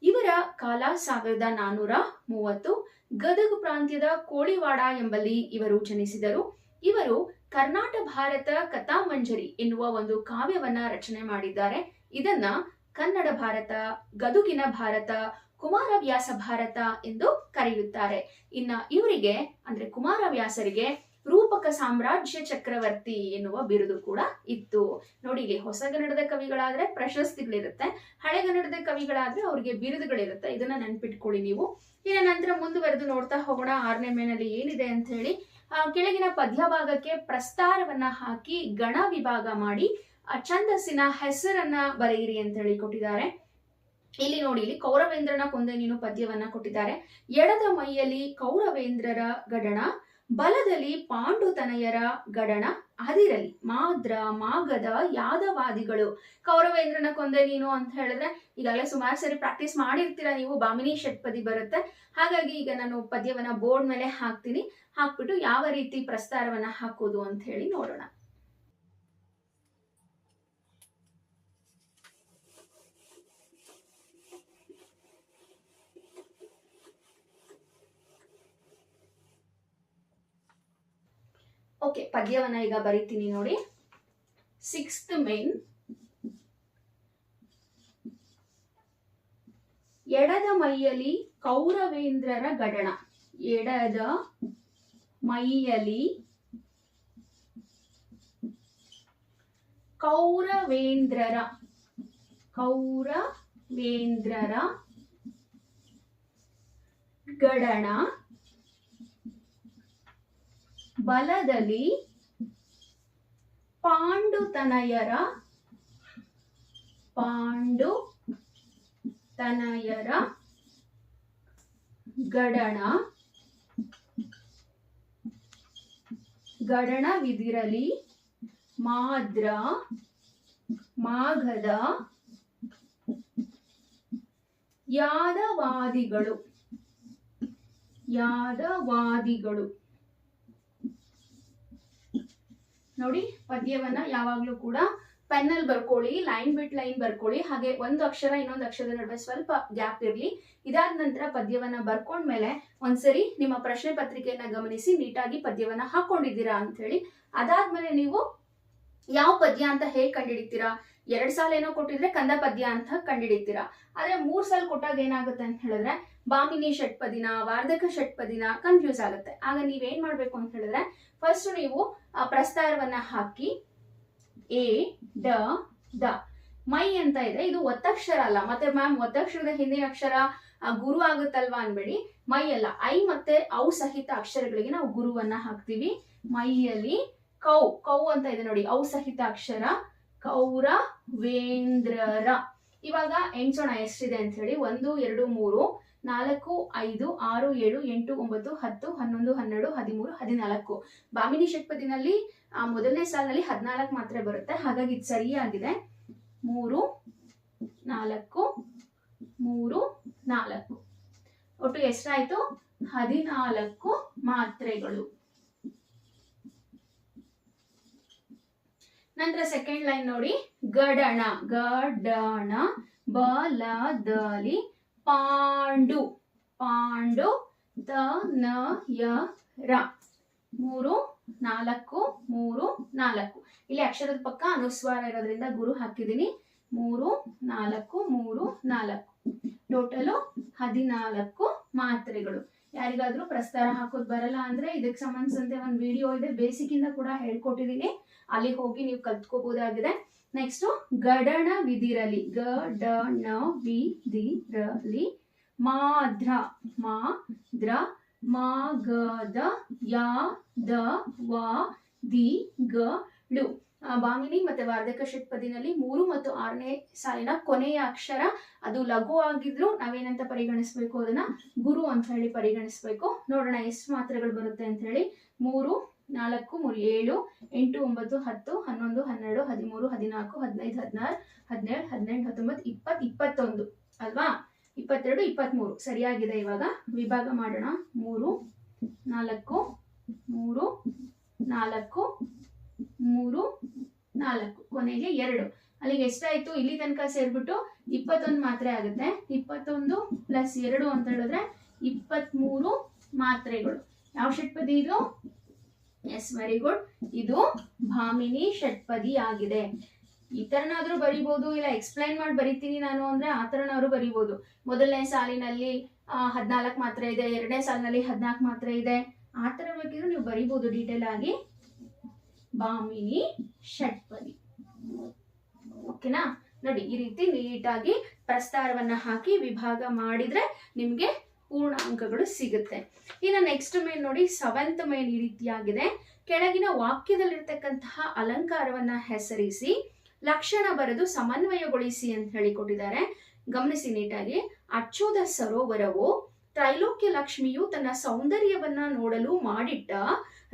ಇವರ ಕಾಲ ಸಾವಿರದ ನಾನೂರ ಮೂವತ್ತು. ಗದಗ ಪ್ರಾಂತ್ಯದ ಕೋಳಿವಾಡ ಎಂಬಲ್ಲಿ ಇವರು ಜನಿಸಿದರು. ಇವರು ಕರ್ನಾಟ ಭಾರತ ಕಥಾಮಂಜರಿ ಎನ್ನುವ ಒಂದು ಕಾವ್ಯವನ್ನ ರಚನೆ ಮಾಡಿದ್ದಾರೆ. ಇದನ್ನ ಕನ್ನಡ ಭಾರತ, ಗದುಗಿನ ಭಾರತ ಕುಮಾರವ್ಯಾಸ ಭಾರತ ಎಂದು ಕರೆಯುತ್ತಾರೆ. ಇನ್ನ ಇವರಿಗೆ, ಅಂದ್ರೆ ಕುಮಾರವ್ಯಾಸರಿಗೆ ರೂಪಕ ಸಾಮ್ರಾಜ್ಯ ಚಕ್ರವರ್ತಿ ಎನ್ನುವ ಬಿರುದು ಕೂಡ ಇತ್ತು. ನೋಡಿ, ಇಲ್ಲಿ ಹೊಸಗನ್ನಡದ ಕವಿಗಳಾದ್ರೆ ಪ್ರಶಸ್ತಿಗಳಿರುತ್ತೆ. ಹಳೆಗನ್ನಡದ ಕವಿಗಳಾದ್ರೆ ಅವ್ರಿಗೆ ಬಿರುದುಗಳಿರುತ್ತೆ. ಇದನ್ನ ನೆನ್ಪಿಟ್ಕೊಳ್ಳಿ ನೀವು. ಇನ್ನ ನಂತರ ಮುಂದುವರೆದು ನೋಡ್ತಾ ಹೋಗೋಣ. ಆರನೇ ಮೇನಲ್ಲಿ ಏನಿದೆ ಅಂತ ಹೇಳಿ. ಕೆಳಗಿನ ಪದ್ಯ ಭಾಗಕ್ಕೆ ಪ್ರಸ್ತಾರವನ್ನ ಹಾಕಿ ಗಣ ವಿಭಾಗ ಮಾಡಿ ಆ ಛಂದಸ್ಸಿನ ಹೆಸರನ್ನ ಬರೆಯಿರಿ ಅಂತ ಹೇಳಿ ಕೊಟ್ಟಿದ್ದಾರೆ. ಇಲ್ಲಿ ನೋಡಿ, ಇಲ್ಲಿ ಕೌರವೇಂದ್ರನ ಕೊಂದೆ ನೀನು ಪದ್ಯವನ್ನ ಕೊಟ್ಟಿದ್ದಾರೆ. ಎಡದ ಮೈಯಲ್ಲಿ ಕೌರವೇಂದ್ರರ ಗಡಣ ಬಲದಲ್ಲಿ ಪಾಂಡುತನಯರ ಗಡಣ ಅದಿರಲಿ. ಮಾದ್ರ ಮಾಗದ ಯಾದವಾದಿಗಳು. ಕೌರವೇಂದ್ರನ ಕೊಂದೆ ನೀನು ಅಂತ ಹೇಳಿದ್ರೆ ಈಗಾಗಲೇ ಸುಮಾರು ಸರಿ ಪ್ರಾಕ್ಟೀಸ್ ಮಾಡಿರ್ತೀರಾ ನೀವು, ಬಾಮಿನಿ ಷಟ್ಪದಿ ಬರುತ್ತೆ. ಹಾಗಾಗಿ ಈಗ ನಾನು ಪದ್ಯವನ್ನ ಬೋರ್ಡ್ ಮೇಲೆ ಹಾಕ್ತೀನಿ. ಹಾಕ್ಬಿಟ್ಟು ಯಾವ ರೀತಿ ಪ್ರಸ್ತಾರವನ್ನ ಹಾಕೋದು ಅಂತ ಹೇಳಿ ನೋಡೋಣ. ಓಕೆ ಪದ್ಯವನ್ನ ಈಗ ಬರಿತೀನಿ ನೋಡಿ. ಸಿಕ್ಸ್ತ್ ಮೇನ್ ಎಡದ ಮೈಯಲ್ಲಿ ಕೌರವೇಂದ್ರರ ಗಡಣ. ಎಡದ ಮೈಯಲಿ ಕೌರವೇಂದ್ರರ ಕೌರವೇಂದ್ರರ ಗಡಣ. ಬಲದಲ್ಲಿ ಪಾಂಡುತನಯರ ಪಾಂಡು ತನಯರ ಗಡಣ ಗಡಣವಿದಿರಲಿ ಮಾದ್ರ ಮಾಘದ ಯಾದವಾದಿಗಳು ಯಾದವಾದಿಗಳು. ನೋಡಿ, ಪದ್ಯವನ್ನ ಯಾವಾಗ್ಲೂ ಕೂಡ ಪೆನ್ನಲ್ಲಿ ಬರ್ಕೊಳ್ಳಿ ಲೈನ್ ಬಿಟ್ ಲೈನ್ ಬರ್ಕೊಳ್ಳಿ. ಹಾಗೆ ಒಂದು ಅಕ್ಷರ, ಇನ್ನೊಂದು ಅಕ್ಷರದ ನಡುವೆ ಸ್ವಲ್ಪ ಗ್ಯಾಪ್ ಇರಲಿ. ಇದಾದ ನಂತರ ಪದ್ಯವನ್ನ ಬರ್ಕೊಂಡ್ಮೇಲೆ ಒಂದ್ಸರಿ ನಿಮ್ಮ ಪ್ರಶ್ನೆ ಪತ್ರಿಕೆಯನ್ನ ಗಮನಿಸಿ, ನೀಟಾಗಿ ಪದ್ಯವನ್ನ ಹಾಕೊಂಡಿದ್ದೀರಾ ಅಂತ ಹೇಳಿ ಅದಾದ್ಮೇಲೆ ನೀವು ಯಾವ ಪದ್ಯ ಅಂತ ಹೇಗೆ ಕಂಡಿಡಿತೀರಾ? ಎರಡ್ ಸಾಲ ಏನೋ ಕೊಟ್ಟಿದ್ರೆ ಕಂದ ಪದ್ಯ ಅಂತ ಕಂಡಿಡಿತೀರಾ. ಆದ್ರೆ ಮೂರ್ ಸಾಲ ಕೊಟ್ಟಾಗ ಏನಾಗುತ್ತೆ ಅಂತ ಹೇಳಿದ್ರೆ, ಬಾಮಿನಿ ಷಟ್ಪದಿನ ವಾರ್ಧಕ ಷಟ್ಪದಿನ ಕನ್ಫ್ಯೂಸ್ ಆಗುತ್ತೆ. ಆಗ ನೀವೇನ್ ಮಾಡ್ಬೇಕು ಅಂತ ಹೇಳಿದ್ರೆ ಫಸ್ಟ್ ನೀವು ಪ್ರಸ್ತಾರವನ್ನ ಹಾಕಿ, ಎ, ಡ, ದ. ಮೈ ಅಂತ ಇದೆ, ಇದು ಒತ್ತಕ್ಷರ ಅಲ್ಲ. ಮತ್ತೆ ಮ್ಯಾಮ್, ಒತ್ತಕ್ಷರದ ಹಿಂದಿನ ಅಕ್ಷರ ಗುರು ಆಗುತ್ತಲ್ವಾ ಅನ್ಬೇಡಿ. ಮೈ ಅಲ್ಲ. ಐ ಮತ್ತೆ ಔ ಸಹಿತ ಅಕ್ಷರಗಳಿಗೆ ನಾವು ಗುರುವನ್ನ ಹಾಕ್ತಿವಿ. ಮೈಯಲ್ಲಿ ಕೌ. ಕೌ ಅಂತ ಇದೆ ನೋಡಿ, ಔ ಸಹಿತ ಅಕ್ಷರ. ಕೌರ ವೇಂದ್ರರ. ಇವಾಗ ಎಣ್ಸೋಣ ಎಷ್ಟಿದೆ ಅಂತ ಹೇಳಿ ಒಂದು, ಎರಡು, ಮೂರು, ನಾಲ್ಕು, ಐದು, ಆರು, ಏಳು, ಎಂಟು, ಒಂಬತ್ತು, ಹತ್ತು, ಹನ್ನೊಂದು, ಹನ್ನೆರಡು, ಹದಿಮೂರು, ಹದಿನಾಲ್ಕು. ಬಾಮಿನಿ ಷಟ್ಪದಿನಲ್ಲಿ ಮೊದಲನೇ ಸಾಲಿನಲ್ಲಿ ಹದಿನಾಲ್ಕು ಮಾತ್ರ ಬರುತ್ತೆ. ಹಾಗಾಗಿ ಇದು ಸರಿಯಾಗಿದೆ. ಮೂರು, ನಾಲ್ಕು ಮೂರು, ನಾಲ್ಕು. ಒಟ್ಟು ಎಷ್ಟಾಯ್ತು? ಹದಿನಾಲ್ಕು ಮಾತ್ರೆಗಳು. ನಂತರ ಸೆಕೆಂಡ್ ಲೈನ್ ನೋಡಿ. ಗಡಣ ಗಡಣ ಬಲದಲ್ಲಿ ಪಾಂಡು. ಪಾಂಡು, ದ ನಯರ ಮೂರು, ನಾಲ್ಕು ಮೂರು, ನಾಲ್ಕು. ಇಲ್ಲಿ ಅಕ್ಷರದ ಪಕ್ಕ ಅನುಸ್ವಾರ ಇರೋದ್ರಿಂದ ಗುರು ಹಾಕಿದ್ದೀನಿ. ಮೂರು, ನಾಲ್ಕು ಮೂರು, ನಾಲ್ಕು. ಟೋಟಲು ಹದಿನಾಲ್ಕು ಮಾತ್ರೆಗಳು. ಯಾರಿಗಾದ್ರೂ ಪ್ರಸ್ತಾರ ಹಾಕೋದು ಬರಲ್ಲ ಅಂದ್ರೆ ಇದಕ್ಕೆ ಸಂಬಂಧಿಸಿದಂತೆ ಒಂದು ವಿಡಿಯೋ ಇದೆ. ಬೇಸಿಕ್ ಇಂದ ಕೂಡ ಹೇಳ್ಕೊಟ್ಟಿದ್ದೀನಿ. ಅಲ್ಲಿ ಹೋಗಿ ನೀವು ಕಲ್ತ್ಕೋಬಹುದಾಗಿದೆ. ನೆಕ್ಸ್ಟ್ ಗಡಣ ವಿದಿರಲಿ ಗಡಣ ವಿದಿರಲಿ ಮಾಧ್ರ ಮಾದ್ರ, ಮಾಗದ ಯಾ ದ ವ ದಿ ಗ ಳು ಬಾಮಿನಿ ಮತ್ತೆ ವಾರ್ಧಕ ಷಟ್ಪದಿನಲ್ಲಿ ಮೂರು ಮತ್ತು ಆರನೇ ಸಾಲಿನ ಕೊನೆಯ ಅಕ್ಷರ, ಅದು ಲಘು ಆಗಿದ್ರು ನಾವೇನಂತ ಪರಿಗಣಿಸ್ಬೇಕು ಅದನ್ನ? ಗುರು ಅಂತ ಹೇಳಿ ಪರಿಗಣಿಸ್ಬೇಕು. ನೋಡೋಣ ಎಷ್ಟು ಮಾತ್ರೆಗಳು ಬರುತ್ತೆ ಅಂತ ಹೇಳಿ. ಮೂರು ನಾಲ್ಕು, ಮೂರು, ಏಳು, ಎಂಟು, ಒಂಬತ್ತು, ಹತ್ತು, ಹನ್ನೊಂದು, ಹನ್ನೆರಡು, ಹದಿಮೂರು, ಹದಿನಾಲ್ಕು, ಹದಿನೈದು, ಹದಿನಾರು, ಹದಿನೇಳು, ಹದಿನೆಂಟು, ಹತ್ತೊಂಬತ್ತು, ಇಪ್ಪತ್ತು, ಇಪ್ಪತ್ತೊಂದು, ಅಲ್ವಾ? ಇಪ್ಪತ್ತೆರಡು, ಇಪ್ಪತ್ತ್ಮೂರು. ಸರಿಯಾಗಿದೆ ಇವಾಗ? ವಿಭಾಗ ಮಾಡೋಣ. ಮೂರು, ನಾಲ್ಕು ಮೂರು ನಾಲ್ಕು ಮೂರು, ನಾಲ್ಕು. ಕೊನೆಗೆ ಎರಡು. ಅಲ್ಲಿಗೆ ಎಷ್ಟಾಯ್ತು? ಇಲ್ಲಿ ತನಕ ಸೇರ್ಬಿಟ್ಟು ಇಪ್ಪತ್ತೊಂದು ಮಾತ್ರೆ ಆಗುತ್ತೆ. ಇಪ್ಪತ್ತೊಂದು ಪ್ಲಸ್ ಎರಡು ಅಂತ ಹೇಳಿದ್ರೆ ಇಪ್ಪತ್ತ್ಮೂರು ಮಾತ್ರೆಗಳು. ಯಾವ ಷಟ್ಪದಿ ಇದು? ಎಸ್ ವೆರಿ ಗುಡ್ ಇದು ಭಾಮಿನಿ ಷಟ್ಪದಿ ಆಗಿದೆ. ಈ ತರನಾದ್ರೂ ಬರಿಬಹುದು ಇಲ್ಲ ಎಕ್ಸ್ಪ್ಲೈನ್ ಮಾಡಿ ಬರಿತೀನಿ ನಾನು ಅಂದ್ರೆ ಆ ತರನಾದ್ರೂ ಬರಿಬಹುದು ಮೊದಲನೇ ಸಾಲಿನಲ್ಲಿ ಹದಿನಾಲ್ಕು ಮಾತ್ರ ಇದೆ, ಎರಡನೇ ಸಾಲಿನಲ್ಲಿ ಹದಿನಾಲ್ಕು ಮಾತ್ರ ಇದೆ. ಆ ತರ ಬೇಕಿದ್ರು ನೀವು ಬರಿಬಹುದು ಡೀಟೇಲ್ ಆಗಿ. ಭಾಮಿನಿ ಷಟ್ಪದಿ. ಓಕೆನಾ ನೋಡಿ, ಈ ರೀತಿ ನೀಟಾಗಿ ಪ್ರಸ್ತಾರವನ್ನ ಹಾಕಿ ವಿಭಾಗ ಮಾಡಿದ್ರೆ ನಿಮ್ಗೆ ಪೂರ್ಣ ಅಂಕಗಳು ಸಿಗುತ್ತೆ. ಇನ್ನು ನೆಕ್ಸ್ಟ್ ಮೇನ್ ನೋಡಿ ಸೆವೆಂತ್ ಮೇನ್ ಈ ರೀತಿಯಾಗಿದೆ. ಕೆಳಗಿನ ವಾಕ್ಯದಲ್ಲಿರ್ತಕ್ಕಂತಹ ಅಲಂಕಾರವನ್ನ ಹೆಸರಿಸಿ, ಲಕ್ಷಣ ಬರೆದು ಸಮನ್ವಯಗೊಳಿಸಿ ಅಂತ ಹೇಳಿಕೊಟ್ಟಿದ್ದಾರೆ ಗಮನಿಸಿ ನೀಟಾಗಿ. ಅಚ್ಚೋದ ಸರೋವರವು ತ್ರೈಲೋಕ್ಯ ಲಕ್ಷ್ಮಿಯು ತನ್ನ ಸೌಂದರ್ಯವನ್ನ ನೋಡಲು ಮಾಡಿಟ್ಟ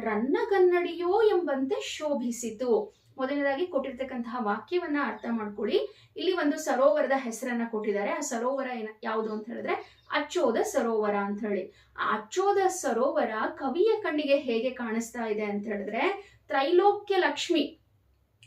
ರನ್ನಗನ್ನಡಿಯೋ ಎಂಬಂತೆ ಶೋಭಿಸಿತು. ಮೊದಲನೇದಾಗಿ ಕೊಟ್ಟಿರ್ತಕ್ಕಂತಹ ವಾಕ್ಯವನ್ನ ಅರ್ಥ ಮಾಡ್ಕೊಳ್ಳಿ. ಇಲ್ಲಿ ಒಂದು ಸರೋವರದ ಹೆಸರನ್ನ ಕೊಟ್ಟಿದ್ದಾರೆ. ಆ ಸರೋವರ ಏನ, ಯಾವುದು ಅಂತ ಹೇಳಿದ್ರೆ ಅಚ್ಚೋದ ಸರೋವರ ಅಂತ ಹೇಳಿ. ಆ ಅಚ್ಚೋದ ಸರೋವರ ಕವಿಯ ಕಣ್ಣಿಗೆ ಹೇಗೆ ಕಾಣಿಸ್ತಾ ಇದೆ ಅಂತ ಹೇಳಿದ್ರೆ ತ್ರೈಲೋಕ್ಯ ಲಕ್ಷ್ಮಿ.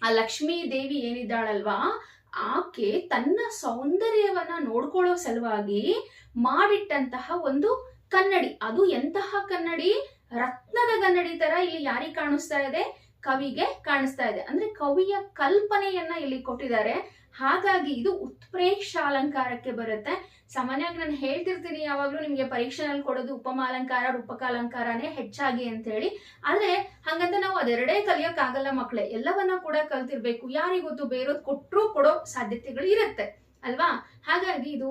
ಆ ಲಕ್ಷ್ಮೀ ದೇವಿ ಏನಿದ್ದಾಳಲ್ವಾ? ಆಕೆ ತನ್ನ ಸೌಂದರ್ಯವನ್ನ ನೋಡ್ಕೊಳ್ಳೋ ಸಲುವಾಗಿ ಮಾಡಿಟ್ಟಂತಹ ಒಂದು ಕನ್ನಡಿ. ಅದು ಎಂತಹ ಕನ್ನಡಿ? ರತ್ನದ ಕನ್ನಡಿ ತರ ಇಲ್ಲಿ ಯಾರಿಗೆ ಕಾಣಿಸ್ತಾ ಇದೆ? ಕವಿಗೆ ಕಾಣಿಸ್ತಾ ಇದೆ. ಅಂದ್ರೆ ಕವಿಯ ಕಲ್ಪನೆಯನ್ನ ಇಲ್ಲಿ ಕೊಟ್ಟಿದ್ದಾರೆ. ಹಾಗಾಗಿ ಇದು ಉತ್ಪ್ರೇಕ್ಷ ಅಲಂಕಾರಕ್ಕೆ ಬರುತ್ತೆ. ಸಾಮಾನ್ಯವಾಗಿ ನಾನು ಹೇಳ್ತಿರ್ತೀನಿ ಯಾವಾಗ್ಲೂ ನಿಮ್ಗೆ ಪರೀಕ್ಷೆನಲ್ಲಿ ಕೊಡೋದು ಉಪಮಾಲಂಕಾರ ರೂಪಕಾಲಂಕಾರನೇ ಹೆಚ್ಚಾಗಿ ಅಂತ ಹೇಳಿ ಆದ್ರೆ ಹಂಗಂತ ನಾವು ಅದೆರಡೇ ಕಲಿಯೋಕ್ಕಾಗಲ್ಲ ಮಕ್ಕಳೇ ಎಲ್ಲವನ್ನ ಕೂಡ ಕಲ್ತಿರ್ಬೇಕು. ಯಾರಿಗೊತ್ತು ಬೇರೋದ್ ಕೊಟ್ಟರು ಕೊಡೋ ಸಾಧ್ಯತೆಗಳು ಇರುತ್ತೆ. ಅಲ್ವಾ? ಹಾಗಾಗಿ ಇದು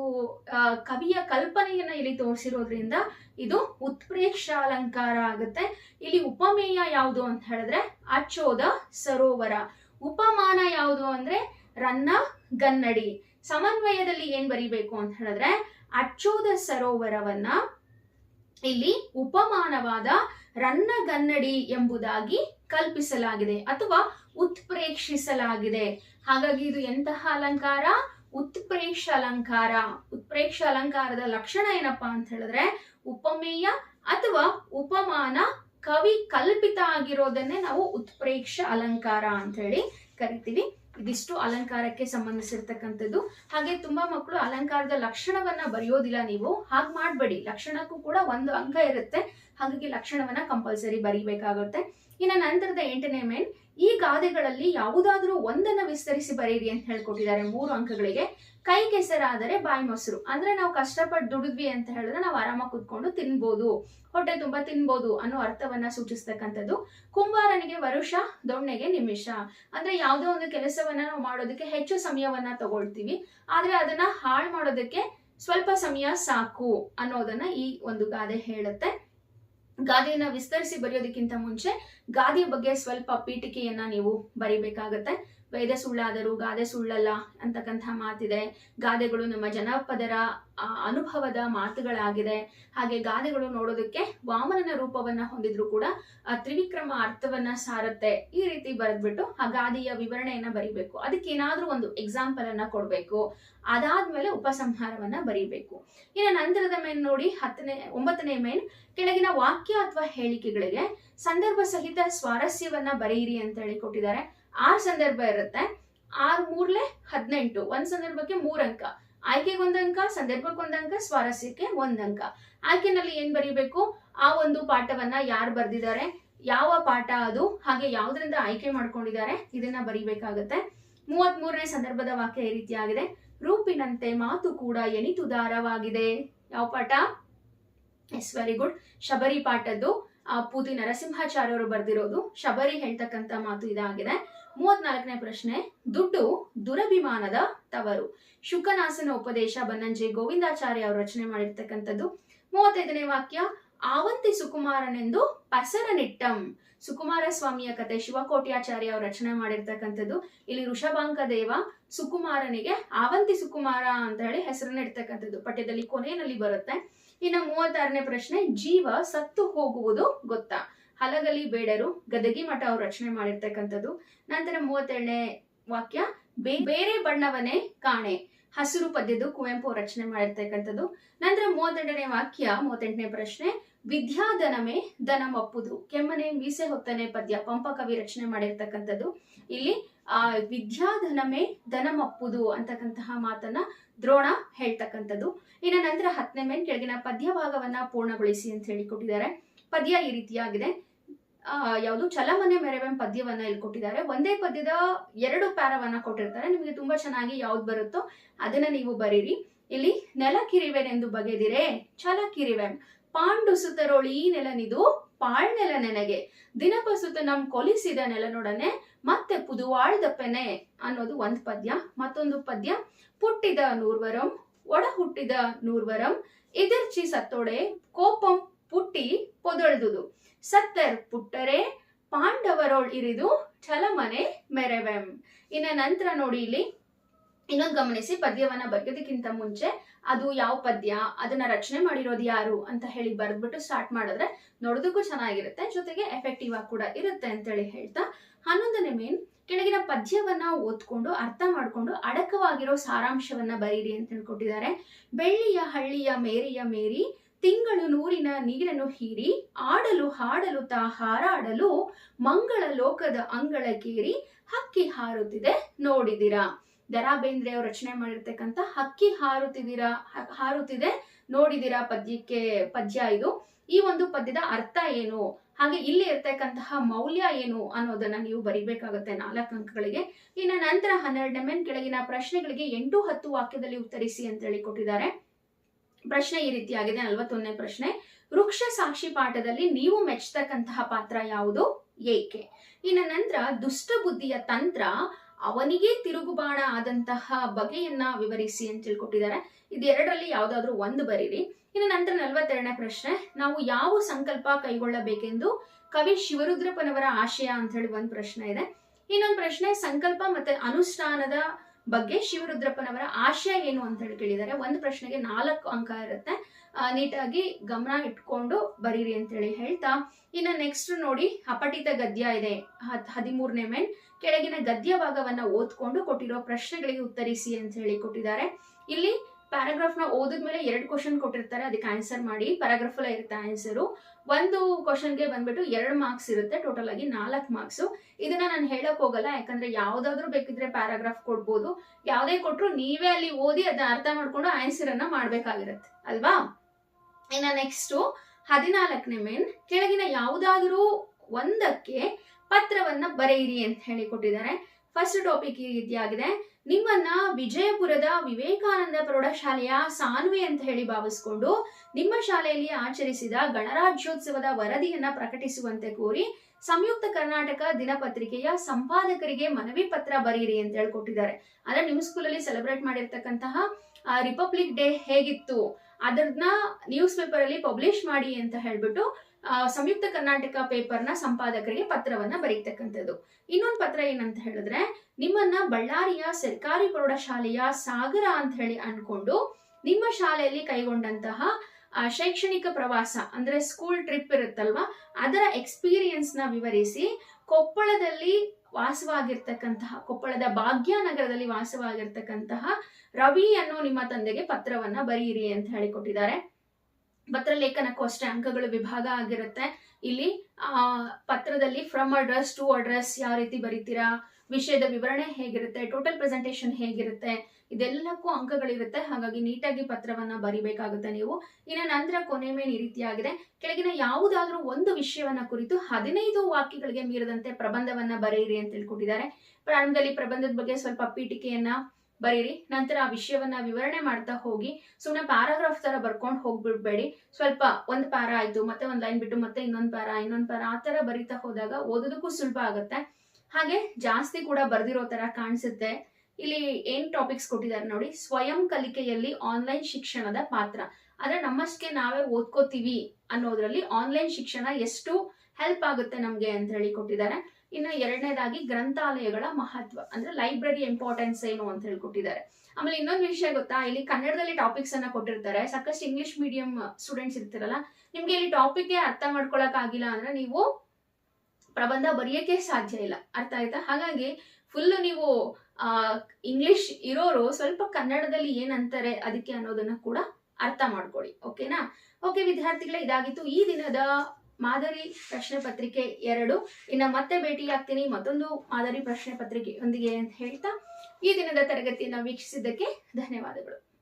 ಕವಿಯ ಕಲ್ಪನೆಯನ್ನ ಇಲ್ಲಿ ತೋರಿಸಿರೋದ್ರಿಂದ ಇದು ಉತ್ಪ್ರೇಕ್ಷ ಅಲಂಕಾರ ಆಗುತ್ತೆ. ಇಲ್ಲಿ ಉಪಮೇಯ ಯಾವುದು ಅಂತ ಹೇಳಿದ್ರೆ ಅಚ್ಚೋದ ಸರೋವರ. ಉಪಮಾನ ಯಾವುದು ಅಂದ್ರೆ ರನ್ನ ಗನ್ನಡಿ. ಸಮನ್ವಯದಲ್ಲಿ ಏನ್ ಬರಿಬೇಕು ಅಂತ ಹೇಳಿದ್ರೆ ಅಚ್ಚೋದ ಸರೋವರವನ್ನ ಇಲ್ಲಿ ಉಪಮಾನವಾದ ರನ್ನಗನ್ನಡಿ ಎಂಬುದಾಗಿ ಕಲ್ಪಿಸಲಾಗಿದೆ ಅಥವಾ ಉತ್ಪ್ರೇಕ್ಷಿಸಲಾಗಿದೆ. ಹಾಗಾಗಿ ಇದು ಎಂತಹ ಅಲಂಕಾರ? ಉತ್ಪ್ರೇಕ್ಷ ಅಲಂಕಾರ. ಉತ್ಪ್ರೇಕ್ಷ ಅಲಂಕಾರದ ಲಕ್ಷಣ ಏನಪ್ಪಾ ಅಂತ ಹೇಳಿದ್ರೆ, ಉಪಮೇಯ ಅಥವಾ ಉಪಮಾನ ಕವಿ ಕಲ್ಪಿತ ಆಗಿರೋದನ್ನೇ ನಾವು ಉತ್ಪ್ರೇಕ್ಷ ಅಲಂಕಾರ ಅಂತ ಹೇಳಿ ಕರಿತೀವಿ. ಇದಿಷ್ಟು ಅಲಂಕಾರಕ್ಕೆ ಸಂಬಂಧಿಸಿರ್ತಕ್ಕಂಥದ್ದು. ಹಾಗೆ ತುಂಬಾ ಮಕ್ಕಳು ಅಲಂಕಾರದ ಲಕ್ಷಣವನ್ನ ಬರೆಯೋದಿಲ್ಲ ನೀವು. ಹಾಗೆ ಮಾಡಬೇಡಿ. ಲಕ್ಷಣಕ್ಕೂ ಕೂಡ ಒಂದು ಅಂಕ ಇರುತ್ತೆ. ಹಾಗಾಗಿ ಲಕ್ಷಣವನ್ನ ಕಂಪಲ್ಸರಿ ಬರೀಬೇಕಾಗುತ್ತೆ. ಇನ್ನು ನಂತರದ ಎಂಟನೇ ಮೇನ್ ಈ ಗಾದೆಗಳಲ್ಲಿ ಯಾವುದಾದ್ರೂ ಒಂದನ್ನ ವಿಸ್ತರಿಸಿ ಬರೀರಿ ಅಂತ ಹೇಳ್ಕೊಟ್ಟಿದ್ದಾರೆ ಮೂರು ಅಂಕಗಳಿಗೆ. ಕೈ ಕೆಸರಾದರೆ ಬಾಯಿ ಮೊಸರು. ಅಂದ್ರೆ ನಾವು ಕಷ್ಟಪಟ್ಟು ದುಡಿದ್ವಿ ಅಂತ ಹೇಳಿದ್ರೆ ನಾವು ಆರಾಮಾಗಿ ಕುತ್ಕೊಂಡು ತಿನ್ಬೋದು. ಹೊಟ್ಟೆ ತುಂಬಾ ತಿನ್ಬೋದು ಅನ್ನೋ ಅರ್ಥವನ್ನ ಸೂಚಿಸ್ತಕ್ಕಂಥದ್ದು. ಕುಂಬಾರನಿಗೆ ವರುಷ, ದೊಣ್ಣೆಗೆ ನಿಮಿಷ. ಅಂದ್ರೆ ಯಾವುದೋ ಒಂದು ಕೆಲಸವನ್ನ ನಾವು ಮಾಡೋದಕ್ಕೆ ಹೆಚ್ಚು ಸಮಯವನ್ನ ತಗೊಳ್ತೀವಿ. ಆದ್ರೆ ಅದನ್ನ ಹಾಳು ಮಾಡೋದಕ್ಕೆ ಸ್ವಲ್ಪ ಸಮಯ ಸಾಕು ಅನ್ನೋದನ್ನ ಈ ಒಂದು ಗಾದೆ ಹೇಳುತ್ತೆ. ಗಾದೆಯನ್ನ ವಿಸ್ತರಿಸಿ ಬರೆಯೋದಕ್ಕಿಂತ ಮುಂಚೆ ಗಾದೆಯ ಬಗ್ಗೆ ಸ್ವಲ್ಪ ಪೀಠಿಕೆಯನ್ನ ನೀವು ಬರಿಬೇಕಾಗತ್ತೆ. ವೇದ ಸುಳ್ಳಾದರೂ ಗಾದೆ ಸುಳ್ಳಲ್ಲ ಅಂತಕ್ಕಂಥ ಮಾತಿದೆ. ಗಾದೆಗಳು ನಮ್ಮ ಜನಪದರ ಅನುಭವದ ಮಾತುಗಳಾಗಿದೆ. ಹಾಗೆ ಗಾದೆಗಳು ನೋಡೋದಕ್ಕೆ ವಾಮನನ ರೂಪವನ್ನ ಹೊಂದಿದ್ರು ಕೂಡ ಆ ತ್ರಿವಿಕ್ರಮ ಅರ್ಥವನ್ನ ಸಾರುತ್ತೆ. ಈ ರೀತಿ ಬರೆದ್ಬಿಟ್ಟು ಆ ಗಾದೆಯ ವಿವರಣೆಯನ್ನ ಬರಿಬೇಕು. ಅದಕ್ಕೆ ಏನಾದ್ರೂ ಒಂದು ಎಕ್ಸಾಂಪಲ್ ಅನ್ನ ಕೊಡ್ಬೇಕು. ಅದಾದ್ಮೇಲೆ ಉಪಸಂಹಾರವನ್ನ ಬರೀಬೇಕು. ಇನ್ನು ನಂತರದ ಮೇನ್ ನೋಡಿ ಹತ್ತನೇ, ಒಂಬತ್ತನೇ ಮೇನ್ ಕೆಳಗಿನ ವಾಕ್ಯ ಅಥವಾ ಹೇಳಿಕೆಗಳಿಗೆ ಸಂದರ್ಭ ಸಹಿತ ಸ್ವಾರಸ್ಯವನ್ನ ಬರೆಯಿರಿ ಅಂತ ಹೇಳಿ ಕೊಟ್ಟಿದ್ದಾರೆ. ಆರ್ ಸಂದರ್ಭ ಇರುತ್ತೆ. ಆರ್ ಮೂರ್ಲೆ ಹದಿನೆಂಟು. ಒಂದ್ ಸಂದರ್ಭಕ್ಕೆ ಮೂರ್ ಅಂಕ. ಆಯ್ಕೆಗೆ ಒಂದಂಕ ಸಂದರ್ಭಕ್ಕೆ ಅಂಕ ಸ್ವಾರಸ್ಯಕ್ಕೆ ಒಂದ್ ಅಂಕ. ಆಯ್ಕೆನಲ್ಲಿ ಏನ್ ಬರೀಬೇಕು? ಆ ಒಂದು ಪಾಠವನ್ನ ಯಾರು ಬರ್ದಿದ್ದಾರೆ? ಯಾವ ಪಾಠ ಅದು? ಹಾಗೆ ಯಾವ್ದ್ರಿಂದ ಆಯ್ಕೆ ಮಾಡ್ಕೊಂಡಿದ್ದಾರೆ? ಇದನ್ನ ಬರೀಬೇಕಾಗತ್ತೆ. ಮೂವತ್ ಮೂರನೇ ಸಂದರ್ಭದ ವಾಕ್ಯ ಈ ರೀತಿಯಾಗಿದೆ. ರೂಪಿನಂತೆ ಮಾತು ಕೂಡ ಎನಿತುದಾರವಾಗಿದೆ ಯಾವ ಪಾಠ? Yes very good. ಶಬರಿ ಪಾಠದ್ದು. ಆ, ಪೂತಿ ನರಸಿಂಹಾಚಾರ್ಯರು ಬರೆದಿರೋದು. ಶಬರಿ ಹೇಳ್ತಕ್ಕಂತ ಮಾತು ಇದಾಗಿದೆ. ಮೂವತ್ನಾಲ್ಕನೇ ಪ್ರಶ್ನೆ, ದುಡ್ಡು ದುರಭಿಮಾನದ ತವರು. ಶುಕನಾಸನ ಉಪದೇಶ ಬನ್ನಂಜೆ ಗೋವಿಂದಾಚಾರ್ಯ ಅವರು ರಚನೆ ಮಾಡಿರ್ತಕ್ಕಂಥದ್ದು. ಮೂವತ್ತೈದನೇ ವಾಕ್ಯ, ಆವಂತಿ ಸುಕುಮಾರನೆಂದು ಪಸರನಿಟ್ಟಂ. ಸುಕುಮಾರ ಸ್ವಾಮಿಯ ಕತೆ ಶಿವಕೋಟ್ಯಾಚಾರ್ಯ ಅವರು ರಚನೆ ಮಾಡಿರ್ತಕ್ಕಂಥದ್ದು. ಇಲ್ಲಿ ಋಷಭಾಂಕ ದೇವ ಸುಕುಮಾರನಿಗೆ ಆವಂತಿ ಸುಕುಮಾರ ಅಂತ ಹೇಳಿ ಹೆಸರನ್ನ ಇಡ್ತಕ್ಕಂಥದ್ದು. ಪಠ್ಯದಲ್ಲಿ ಕೊನೆಯಲ್ಲಿ ಬರುತ್ತೆ. ಇನ್ನು ಮೂವತ್ತಾರನೇ ಪ್ರಶ್ನೆ, ಜೀವ ಸತ್ತು ಹೋಗುವುದು ಗೊತ್ತಾ? ಹಲಗಲಿ ಬೇಡರು ಗದಗಿ ಮಠ ಅವರು ರಚನೆ ಮಾಡಿರ್ತಕ್ಕಂಥದ್ದು. ನಂತರ ಮೂವತ್ತೇಳನೇ ವಾಕ್ಯ ಬೇರೆ ಬಣ್ಣವನೇ ಕಾಣೆ. ಹಸಿರು ಪದ್ಯದ್ದು ಕುವೆಂಪು ರಚನೆ ಮಾಡಿರ್ತಕ್ಕಂಥದ್ದು. ನಂತರ ಮೂವತ್ತೆಂಟನೇ ವಾಕ್ಯ, ಮೂವತ್ತೆಂಟನೇ ಪ್ರಶ್ನೆ, ವಿದ್ಯಾಧನಮೇ ಧನಮಪ್ಪುದು ಕೆಮ್ಮನೆ ಮೀಸೆ ಹೊತ್ತನೆ ಪದ್ಯ, ಪಂಪ ಕವಿ ರಚನೆ ಮಾಡಿರ್ತಕ್ಕಂಥದ್ದು. ಇಲ್ಲಿ, ಆ, ವಿದ್ಯಾಧನಮೇ ಧನಮಪ್ಪುದು ಅಂತಕ್ಕಂತಹ ಮಾತನ್ನ ದ್ರೋಣ ಹೇಳ್ತಕ್ಕಂಥದ್ದು. ಇನ್ನು ನಂತರ ಹತ್ತನೇ ಮೇನ್, ಕೆಳಗಿನ ಪದ್ಯ ಭಾಗವನ್ನ ಪೂರ್ಣಗೊಳಿಸಿ ಅಂತ ಹೇಳಿ ಕೊಟ್ಟಿದ್ದಾರೆ. ಪದ್ಯ ಈ ರೀತಿಯಾಗಿದೆ. ಆ, ಯಾವುದು? ಚಲಮನೆ ಮೆರವೆಂ ಪದ್ಯವನ್ನ ಇಲ್ಲಿ ಕೊಟ್ಟಿದ್ದಾರೆ. ಒಂದೇ ಪದ್ಯದ ಎರಡು ಪ್ಯಾರವನ್ನ ಕೊಟ್ಟಿರ್ತಾರೆ. ನಿಮಗೆ ತುಂಬಾ ಚೆನ್ನಾಗಿ ಯಾವ್ದು ಬರುತ್ತೋ ಅದನ್ನ ನೀವು ಬರೀರಿ. ಇಲ್ಲಿ ನೆಲ ಕಿರಿವೆನೆಂದು ಬಗೆದಿರೆ ಛಲ ಕಿರಿವೆಂ ಪಾಂಡು ಸುತರೊಳಿ ನೆಲನಿದು ಪಾಳ್ನೆಲ ನೆನಗೆ. ದಿನಪಸುತ ನಮ್ ಕೊಲಿಸಿದ ನೆಲನೊಡನೆ ಮತ್ತೆ ಪುದುವಾಳ್ದಪ್ಪೆನೆ ಅನ್ನೋದು ಒಂದ್ ಪದ್ಯ. ಮತ್ತೊಂದು ಪದ್ಯ ಪುಟ್ಟಿದ ನೂರ್ವರಂ ಒಡ ಹುಟ್ಟಿದ ನೂರ್ವರಂ ಎದಿರ್ಚಿ ಸತ್ತೊಡೆ ಕೋಪಂ ಪುಟ್ಟಿ ಪೊದೊಳ್ದುದು. ಸತ್ತರ್ ಪುಟ್ಟರೆ ಪಾಂಡವರೋಳ್ ಇರಿದು ಛಲಮನೆ ಮೆರೆವೆಂ. ಇನ್ನ ನಂತರ ನೋಡಿ ಇಲ್ಲಿ ಇನ್ನೊಂದು ಗಮನಿಸಿ ಪದ್ಯವನ್ನ ಬರೆಯೋದಕ್ಕಿಂತ ಮುಂಚೆ ಅದು ಯಾವ ಪದ್ಯ, ಅದನ್ನ ರಚನೆ ಮಾಡಿರೋದು ಯಾರು ಅಂತ ಹೇಳಿ ಬರೆದ್ಬಿಟ್ಟು ಸ್ಟಾರ್ಟ್ ಮಾಡಿದ್ರೆ ನೋಡೋದಕ್ಕೂ ಚೆನ್ನಾಗಿರುತ್ತೆ, ಜೊತೆಗೆ ಎಫೆಕ್ಟಿವ್ ಆಗಿ ಕೂಡ ಇರುತ್ತೆ ಅಂತೇಳಿ ಹೇಳ್ತಾ, ಹನ್ನೊಂದನೇ ಮೇನ್ ಕೆಳಗಿನ ಪದ್ಯವನ್ನ ಓದ್ಕೊಂಡು, ಅರ್ಥ ಮಾಡ್ಕೊಂಡು ಅಡಕವಾಗಿರೋ ಸಾರಾಂಶವನ್ನ ಬರೀರಿ ಅಂತ ಹೇಳ್ಕೊಟ್ಟಿದ್ದಾರೆ. ಬೆಳ್ಳಿಯ ಹಳ್ಳಿಯ ಮೇರಿಯ ಮೇರಿ ತಿಂಗಳು ನೂರಿನ ನೀರನ್ನು ಹೀರಿ ಆಡಲು ಹಾಡಲು ತಾ ಹಾರಾಡಲು ಮಂಗಳ ಲೋಕದ ಅಂಗಳಕ್ಕೇರಿ ಹಕ್ಕಿ ಹಾರುತ್ತಿದೆ ನೋಡಿದಿರಾ. ದರಾ ಬೇಂದ್ರೆ ಅವ್ರು ರಚನೆ ಮಾಡಿರ್ತಕ್ಕಂಥ ಹಕ್ಕಿ ಹಾರುತ್ತಿದ್ದೀರಾ ಹಾರುತ್ತಿದೆ ನೋಡಿದಿರಾ ಪದ್ಯಕ್ಕೆ, ಪದ್ಯ ಇದು. ಈ ಒಂದು ಪದ್ಯದ ಅರ್ಥ ಏನು? ಹಾಗೆ ಇಲ್ಲಿ ಇರ್ತಕ್ಕಂತಹ ಮೌಲ್ಯ ಏನು ಅನ್ನೋದನ್ನ ನೀವು ಬರಿಬೇಕಾಗುತ್ತೆ ನಾಲ್ಕು ಅಂಕಗಳಿಗೆ. ಇನ್ನು ನಂತರ ಹನ್ನೆರಡನೇ ಮೇನ್ ಕೆಳಗಿನ ಪ್ರಶ್ನೆಗಳಿಗೆ ಎಂಟು ಹತ್ತು ವಾಕ್ಯದಲ್ಲಿ ಉತ್ತರಿಸಿ ಅಂತ ಹೇಳಿ ಕೊಟ್ಟಿದ್ದಾರೆ ಪ್ರಶ್ನೆ ಈ ರೀತಿಯಾಗಿದೆ ನಲವತ್ತೊಂದನೇ ಪ್ರಶ್ನೆ. ವೃಕ್ಷ ಸಾಕ್ಷಿ ಪಾಠದಲ್ಲಿ ನೀವು ಮೆಚ್ಚತಕ್ಕಂತಹ ಪಾತ್ರ ಯಾವುದು? ಏಕೆ? ಇನ್ನು ನಂತರ ದುಷ್ಟ ಬುದ್ಧಿಯ ತಂತ್ರ ಅವನಿಗೆ ತಿರುಗುಬಾಣ ಆದಂತಹ ಬಗೆಯನ್ನ ವಿವರಿಸಿ ಅಂತ ತಿಳ್ಕೊಟ್ಟಿದ್ದಾರೆ. ಇದೆರಡರಲ್ಲಿ ಯಾವ್ದಾದ್ರು ಒಂದು ಬರೀರಿ. ಇನ್ನು ನಂತರ ನಲವತ್ತೆರಡನೇ ಪ್ರಶ್ನೆ, ನಾವು ಯಾವ ಸಂಕಲ್ಪ ಕೈಗೊಳ್ಳಬೇಕೆಂದು ಕವಿ ಶಿವರುದ್ರಪ್ಪನವರ ಆಶಯ ಅಂತ ಹೇಳಿ ಒಂದು ಪ್ರಶ್ನೆ ಇದೆ. ಇನ್ನೊಂದು ಪ್ರಶ್ನೆ, ಸಂಕಲ್ಪ ಮತ್ತೆ ಅನುಷ್ಠಾನದ ಬಗ್ಗೆ ಶಿವರುದ್ರಪ್ಪನವರ ಆಶಯ ಏನು ಅಂತ ಹೇಳಿ ಕೇಳಿದ್ದಾರೆ. ಒಂದು ಪ್ರಶ್ನೆಗೆ ನಾಲ್ಕು ಅಂಕ ಇರುತ್ತೆ. ನೀಟಾಗಿ ಗಮನ ಇಟ್ಕೊಂಡು ಬರೀರಿ ಅಂತ ಹೇಳಿ ಹೇಳ್ತಾ, ಇನ್ನು ನೆಕ್ಸ್ಟ್ ನೋಡಿ ಅಪಠಿತ ಗದ್ಯ ಇದೆ. ಹತ್- ಹದಿಮೂರನೇ ಮೇನ್ ಕೆಳಗಿನ ಗದ್ಯ ಭಾಗವನ್ನ ಓದ್ಕೊಂಡು ಕೊಟ್ಟಿರೋ ಪ್ರಶ್ನೆಗಳಿಗೆ ಉತ್ತರಿಸಿ ಅಂತ ಹೇಳಿ ಕೊಟ್ಟಿದ್ದಾರೆ. ಇಲ್ಲಿ ಪ್ಯಾರಾಗ್ರಾಫ್ನ ಓದಿದ್ಮೇಲೆ ಎರಡು ಕ್ವಶನ್ ಕೊಟ್ಟಿರ್ತಾರೆ, ಅದಕ್ಕೆ ಆನ್ಸರ್ ಮಾಡಿ. ಪ್ಯಾರಾಗ್ರಾಫ್ ಅಲ್ಲೇ ಇರುತ್ತೆ ಆನ್ಸರು ಒಂದು ಕ್ವಶನ್ಗೆ ಬಂದ್ಬಿಟ್ಟು ಎರಡು ಮಾರ್ಕ್ಸ್ ಇರುತ್ತೆ ಟೋಟಲ್ ಆಗಿ ನಾಲ್ಕು ಮಾರ್ಕ್ಸ್ ಇದನ್ನ ನಾನು ಹೇಳಕ್ ಹೋಗಲ್ಲ, ಯಾಕಂದ್ರೆ ಯಾವ್ದಾದ್ರು ಬೇಕಿದ್ರೆ ಪ್ಯಾರಾಗ್ರಾಫ್ ಕೊಡ್ಬೋದು. ಯಾವುದೇ ಕೊಟ್ಟರು ನೀವೇ ಅಲ್ಲಿ ಓದಿ ಅದನ್ನ ಅರ್ಥ ಮಾಡ್ಕೊಂಡು ಆನ್ಸರ್ ಮಾಡಬೇಕಾಗಿರುತ್ತೆ ಮಾಡ್ಬೇಕಾಗಿರುತ್ತೆ, ಅಲ್ವಾ? ಇನ್ನ ನೆಕ್ಸ್ಟ್ ಹದಿನಾಲ್ಕನೇ ಮೇನ್ ಕೆಳಗಿನ ಯಾವುದಾದರೂ ಒಂದಕ್ಕೆ ಪತ್ರವನ್ನ ಬರೆಯಿರಿ ಅಂತ ಹೇಳಿ ಕೊಟ್ಟಿದ್ದಾರೆ. ಫಸ್ಟ್ ಟಾಪಿಕ್ ಈ ರೀತಿಯಾಗಿದೆ ನಿಮ್ಮನ್ನ ವಿಜಯಪುರದ ವಿವೇಕಾನಂದ ಪ್ರೌಢಶಾಲೆಯ ಸಾನ್ವೆ ಅಂತ ಹೇಳಿ ಭಾವಿಸ್ಕೊಂಡು ನಿಮ್ಮ ಶಾಲೆಯಲ್ಲಿ ಆಚರಿಸಿದ ಗಣರಾಜ್ಯೋತ್ಸವದ ವರದಿಯನ್ನ ಪ್ರಕಟಿಸುವಂತೆ ಕೋರಿ ಸಂಯುಕ್ತ ಕರ್ನಾಟಕ ದಿನಪತ್ರಿಕೆಯ ಸಂಪಾದಕರಿಗೆ ಮನವಿ ಪತ್ರ ಬರೀರಿ ಅಂತ ಹೇಳ್ಕೊಟ್ಟಿದ್ದಾರೆ. ಅಂದ್ರೆ ನಿಮ್ಮ ಸ್ಕೂಲಲ್ಲಿ ಸೆಲೆಬ್ರೇಟ್ ಮಾಡಿರ್ತಕ್ಕಂತಹ ರಿಪಬ್ಲಿಕ್ ಡೇ ಹೇಗಿತ್ತು? ಅದನ್ನ ನ್ಯೂಸ್ ಪೇಪರ್ ಅಲ್ಲಿ ಪಬ್ಲಿಷ್ ಮಾಡಿ ಅಂತ ಹೇಳ್ಬಿಟ್ಟು ಸಂಯುಕ್ತ ಕರ್ನಾಟಕ ಪೇಪರ್ನ ಸಂಪಾದಕರಿಗೆ ಪತ್ರವನ್ನ ಬರೀತಕ್ಕಂಥದ್ದು. ಇನ್ನೊಂದು ಪತ್ರ ಏನಂತ ಹೇಳಿದ್ರೆ, ನಿಮ್ಮನ್ನ ಬಳ್ಳಾರಿಯ ಸರ್ಕಾರಿ ಪ್ರೌಢಶಾಲೆಯ ಸಾಗರ ಅಂತ ಹೇಳಿ ಅನ್ಕೊಂಡು ನಿಮ್ಮ ಶಾಲೆಯಲ್ಲಿ ಕೈಗೊಂಡಂತಹ ಶೈಕ್ಷಣಿಕ ಪ್ರವಾಸ, ಅಂದ್ರೆ ಸ್ಕೂಲ್ ಟ್ರಿಪ್ ಇರುತ್ತಲ್ವಾ, ಅದರ ಎಕ್ಸ್ಪೀರಿಯನ್ಸ್ನ ವಿವರಿಸಿ ಕೊಪ್ಪಳದಲ್ಲಿ ವಾಸವಾಗಿರ್ತಕ್ಕಂತಹ, ಕೊಪ್ಪಳದ ಭಾಗ್ಯನಗರದಲ್ಲಿ ವಾಸವಾಗಿರ್ತಕ್ಕಂತಹ ರವಿ ಅನ್ನೋ ನಿಮ್ಮ ತಂದೆಗೆ ಪತ್ರವನ್ನ ಬರೆಯಿರಿ ಅಂತ ಹೇಳಿಕೊಟ್ಟಿದ್ದಾರೆ. ಪತ್ರ ಲೇಖನಕ್ಕೂ ಅಷ್ಟೇ ಅಂಕಗಳು ವಿಭಾಗ ಆಗಿರುತ್ತೆ. ಇಲ್ಲಿ, ಆ, ಪತ್ರದಲ್ಲಿ ಫ್ರಮ್ ಅಡ್ರೆಸ್ ಟು ಅಡ್ರೆಸ್ ಯಾವ ರೀತಿ ಬರೀತೀರಾ, ವಿಷಯದ ವಿವರಣೆ ಹೇಗಿರುತ್ತೆ ಟೋಟಲ್ ಪ್ರೆಸೆಂಟೇಶನ್ ಹೇಗಿರುತ್ತೆ, ಇದೆಲ್ಲಕ್ಕೂ ಅಂಕಗಳಿರುತ್ತೆ. ಹಾಗಾಗಿ ನೀಟಾಗಿ ಪತ್ರವನ್ನ ಬರಿಬೇಕಾಗುತ್ತೆ ನೀವು. ಇನ್ನು ನಂತರ ಕೊನೆ ಮೇಲೆ ಈ ರೀತಿಯಾಗಿದೆ. ಕೆಳಗಿನ ಯಾವುದಾದ್ರೂ ಒಂದು ವಿಷಯವನ್ನ ಕುರಿತು ಹದಿನೈದು ವಾಕ್ಯಗಳಿಗೆ ಮೀರದಂತೆ ಪ್ರಬಂಧವನ್ನ ಬರೆಯಿರಿ ಅಂತ ಹೇಳ್ಕೊಟ್ಟಿದ್ದಾರೆ. ಪ್ರಾರಂಭದಲ್ಲಿ ಪ್ರಬಂಧದ ಬಗ್ಗೆ ಸ್ವಲ್ಪ ಪೀಠಿಕೆಯನ್ನ ಬರೀರಿ, ನಂತರ ಆ ವಿಷಯವನ್ನ ವಿವರಣೆ ಮಾಡ್ತಾ ಹೋಗಿ ಸುಮ್ಮನೆ ಪ್ಯಾರಾಗ್ರಾಫ್ ತರ ಬರ್ಕೊಂಡು ಹೋಗ್ಬಿಡ್ಬೇಡಿ. ಸ್ವಲ್ಪ ಒಂದ್ ಪ್ಯಾರ ಆಯ್ತು, ಮತ್ತೆ ಒಂದ್ ಲೈನ್ ಬಿಟ್ಟು ಮತ್ತೆ ಇನ್ನೊಂದ್ ಪ್ಯಾರ ಇನ್ನೊಂದ್ ಪ್ಯಾರ ಆ ತರ ಬರಿತಾ ಹೋದಾಗ ಓದೋದಕ್ಕೂ ಸುಲಭ ಆಗುತ್ತೆ. ಹಾಗೆ ಜಾಸ್ತಿ ಕೂಡ ಬರ್ದಿರೋ ತರ ಕಾಣಿಸುತ್ತೆ. ಇಲ್ಲಿ ಏನ್ ಟಾಪಿಕ್ಸ್ ಕೊಟ್ಟಿದ್ದಾರೆ ನೋಡಿ, ಸ್ವಯಂ ಕಲಿಕೆಯಲ್ಲಿ ಆನ್ಲೈನ್ ಶಿಕ್ಷಣದ ಪಾತ್ರ. ಅಂದ್ರೆ ನಮ್ಮಷ್ಟೇ ನಾವೇ ಓದ್ಕೋತೀವಿ ಅನ್ನೋದ್ರಲ್ಲಿ ಆನ್ಲೈನ್ ಶಿಕ್ಷಣ ಎಷ್ಟು ಹೆಲ್ಪ್ ಆಗುತ್ತೆ ನಮ್ಗೆ ಅಂತ ಹೇಳಿ ಕೊಟ್ಟಿದ್ದಾರೆ. ಇನ್ನು ಎರಡನೇದಾಗಿ ಗ್ರಂಥಾಲಯಗಳ ಮಹತ್ವ, ಅಂದ್ರೆ ಲೈಬ್ರರಿ ಇಂಪಾರ್ಟೆನ್ಸ್ ಏನು ಅಂತ ಹೇಳ್ಕೊಟ್ಟಿದ್ದಾರೆ. ಆಮೇಲೆ ಇನ್ನೊಂದು ವಿಷಯ ಗೊತ್ತಾ? ಇಲ್ಲಿ ಕನ್ನಡದಲ್ಲಿ ಟಾಪಿಕ್ಸ್ ಅನ್ನ ಕೊಟ್ಟಿರ್ತಾರೆ. ಸಾಕಷ್ಟು ಇಂಗ್ಲಿಷ್ ಮೀಡಿಯಂ ಸ್ಟೂಡೆಂಟ್ಸ್ ಇರ್ತಾರಲ್ಲ, ನಿಮ್ಗೆ ಇಲ್ಲಿ ಟಾಪಿಕ್ ಅರ್ಥ ಮಾಡ್ಕೊಳಕ್ ಆಗಿಲ್ಲ ಅಂದ್ರೆ ನೀವು ಪ್ರಬಂಧ ಬರೆಯಕ್ಕೆ ಸಾಧ್ಯ ಇಲ್ಲ. ಅರ್ಥ ಆಯ್ತಾ? ಹಾಗಾಗಿ ಫುಲ್ ನೀವು, ಆ ಇಂಗ್ಲಿಷ್ ಇರೋರು ಸ್ವಲ್ಪ ಕನ್ನಡದಲ್ಲಿ ಏನಂತಾರೆ ಅದಕ್ಕೆ ಅನ್ನೋದನ್ನ ಕೂಡ ಅರ್ಥ ಮಾಡ್ಕೊಳ್ಳಿ. ಓಕೆನಾ ಓಕೆ ವಿದ್ಯಾರ್ಥಿಗಳೇ, ಇದಾಗಿತ್ತು ಈ ದಿನದ ಮಾದರಿ ಪ್ರಶ್ನೆ ಪತ್ರಿಕೆ ಎರಡು. ಇನ್ನ ಮತ್ತೆ ಭೇಟಿಯಾಗ್ತೀನಿ. ಮತ್ತೊಂದು ಮಾದರಿ ಪ್ರಶ್ನೆ ಪತ್ರಿಕೆಯೊಂದಿಗೆ ಅಂತ ಹೇಳ್ತಾ ಈ ದಿನದ ತರಗತಿಯನ್ನು ವೀಕ್ಷಿಸಿದ್ದಕ್ಕೆ ಧನ್ಯವಾದಗಳು.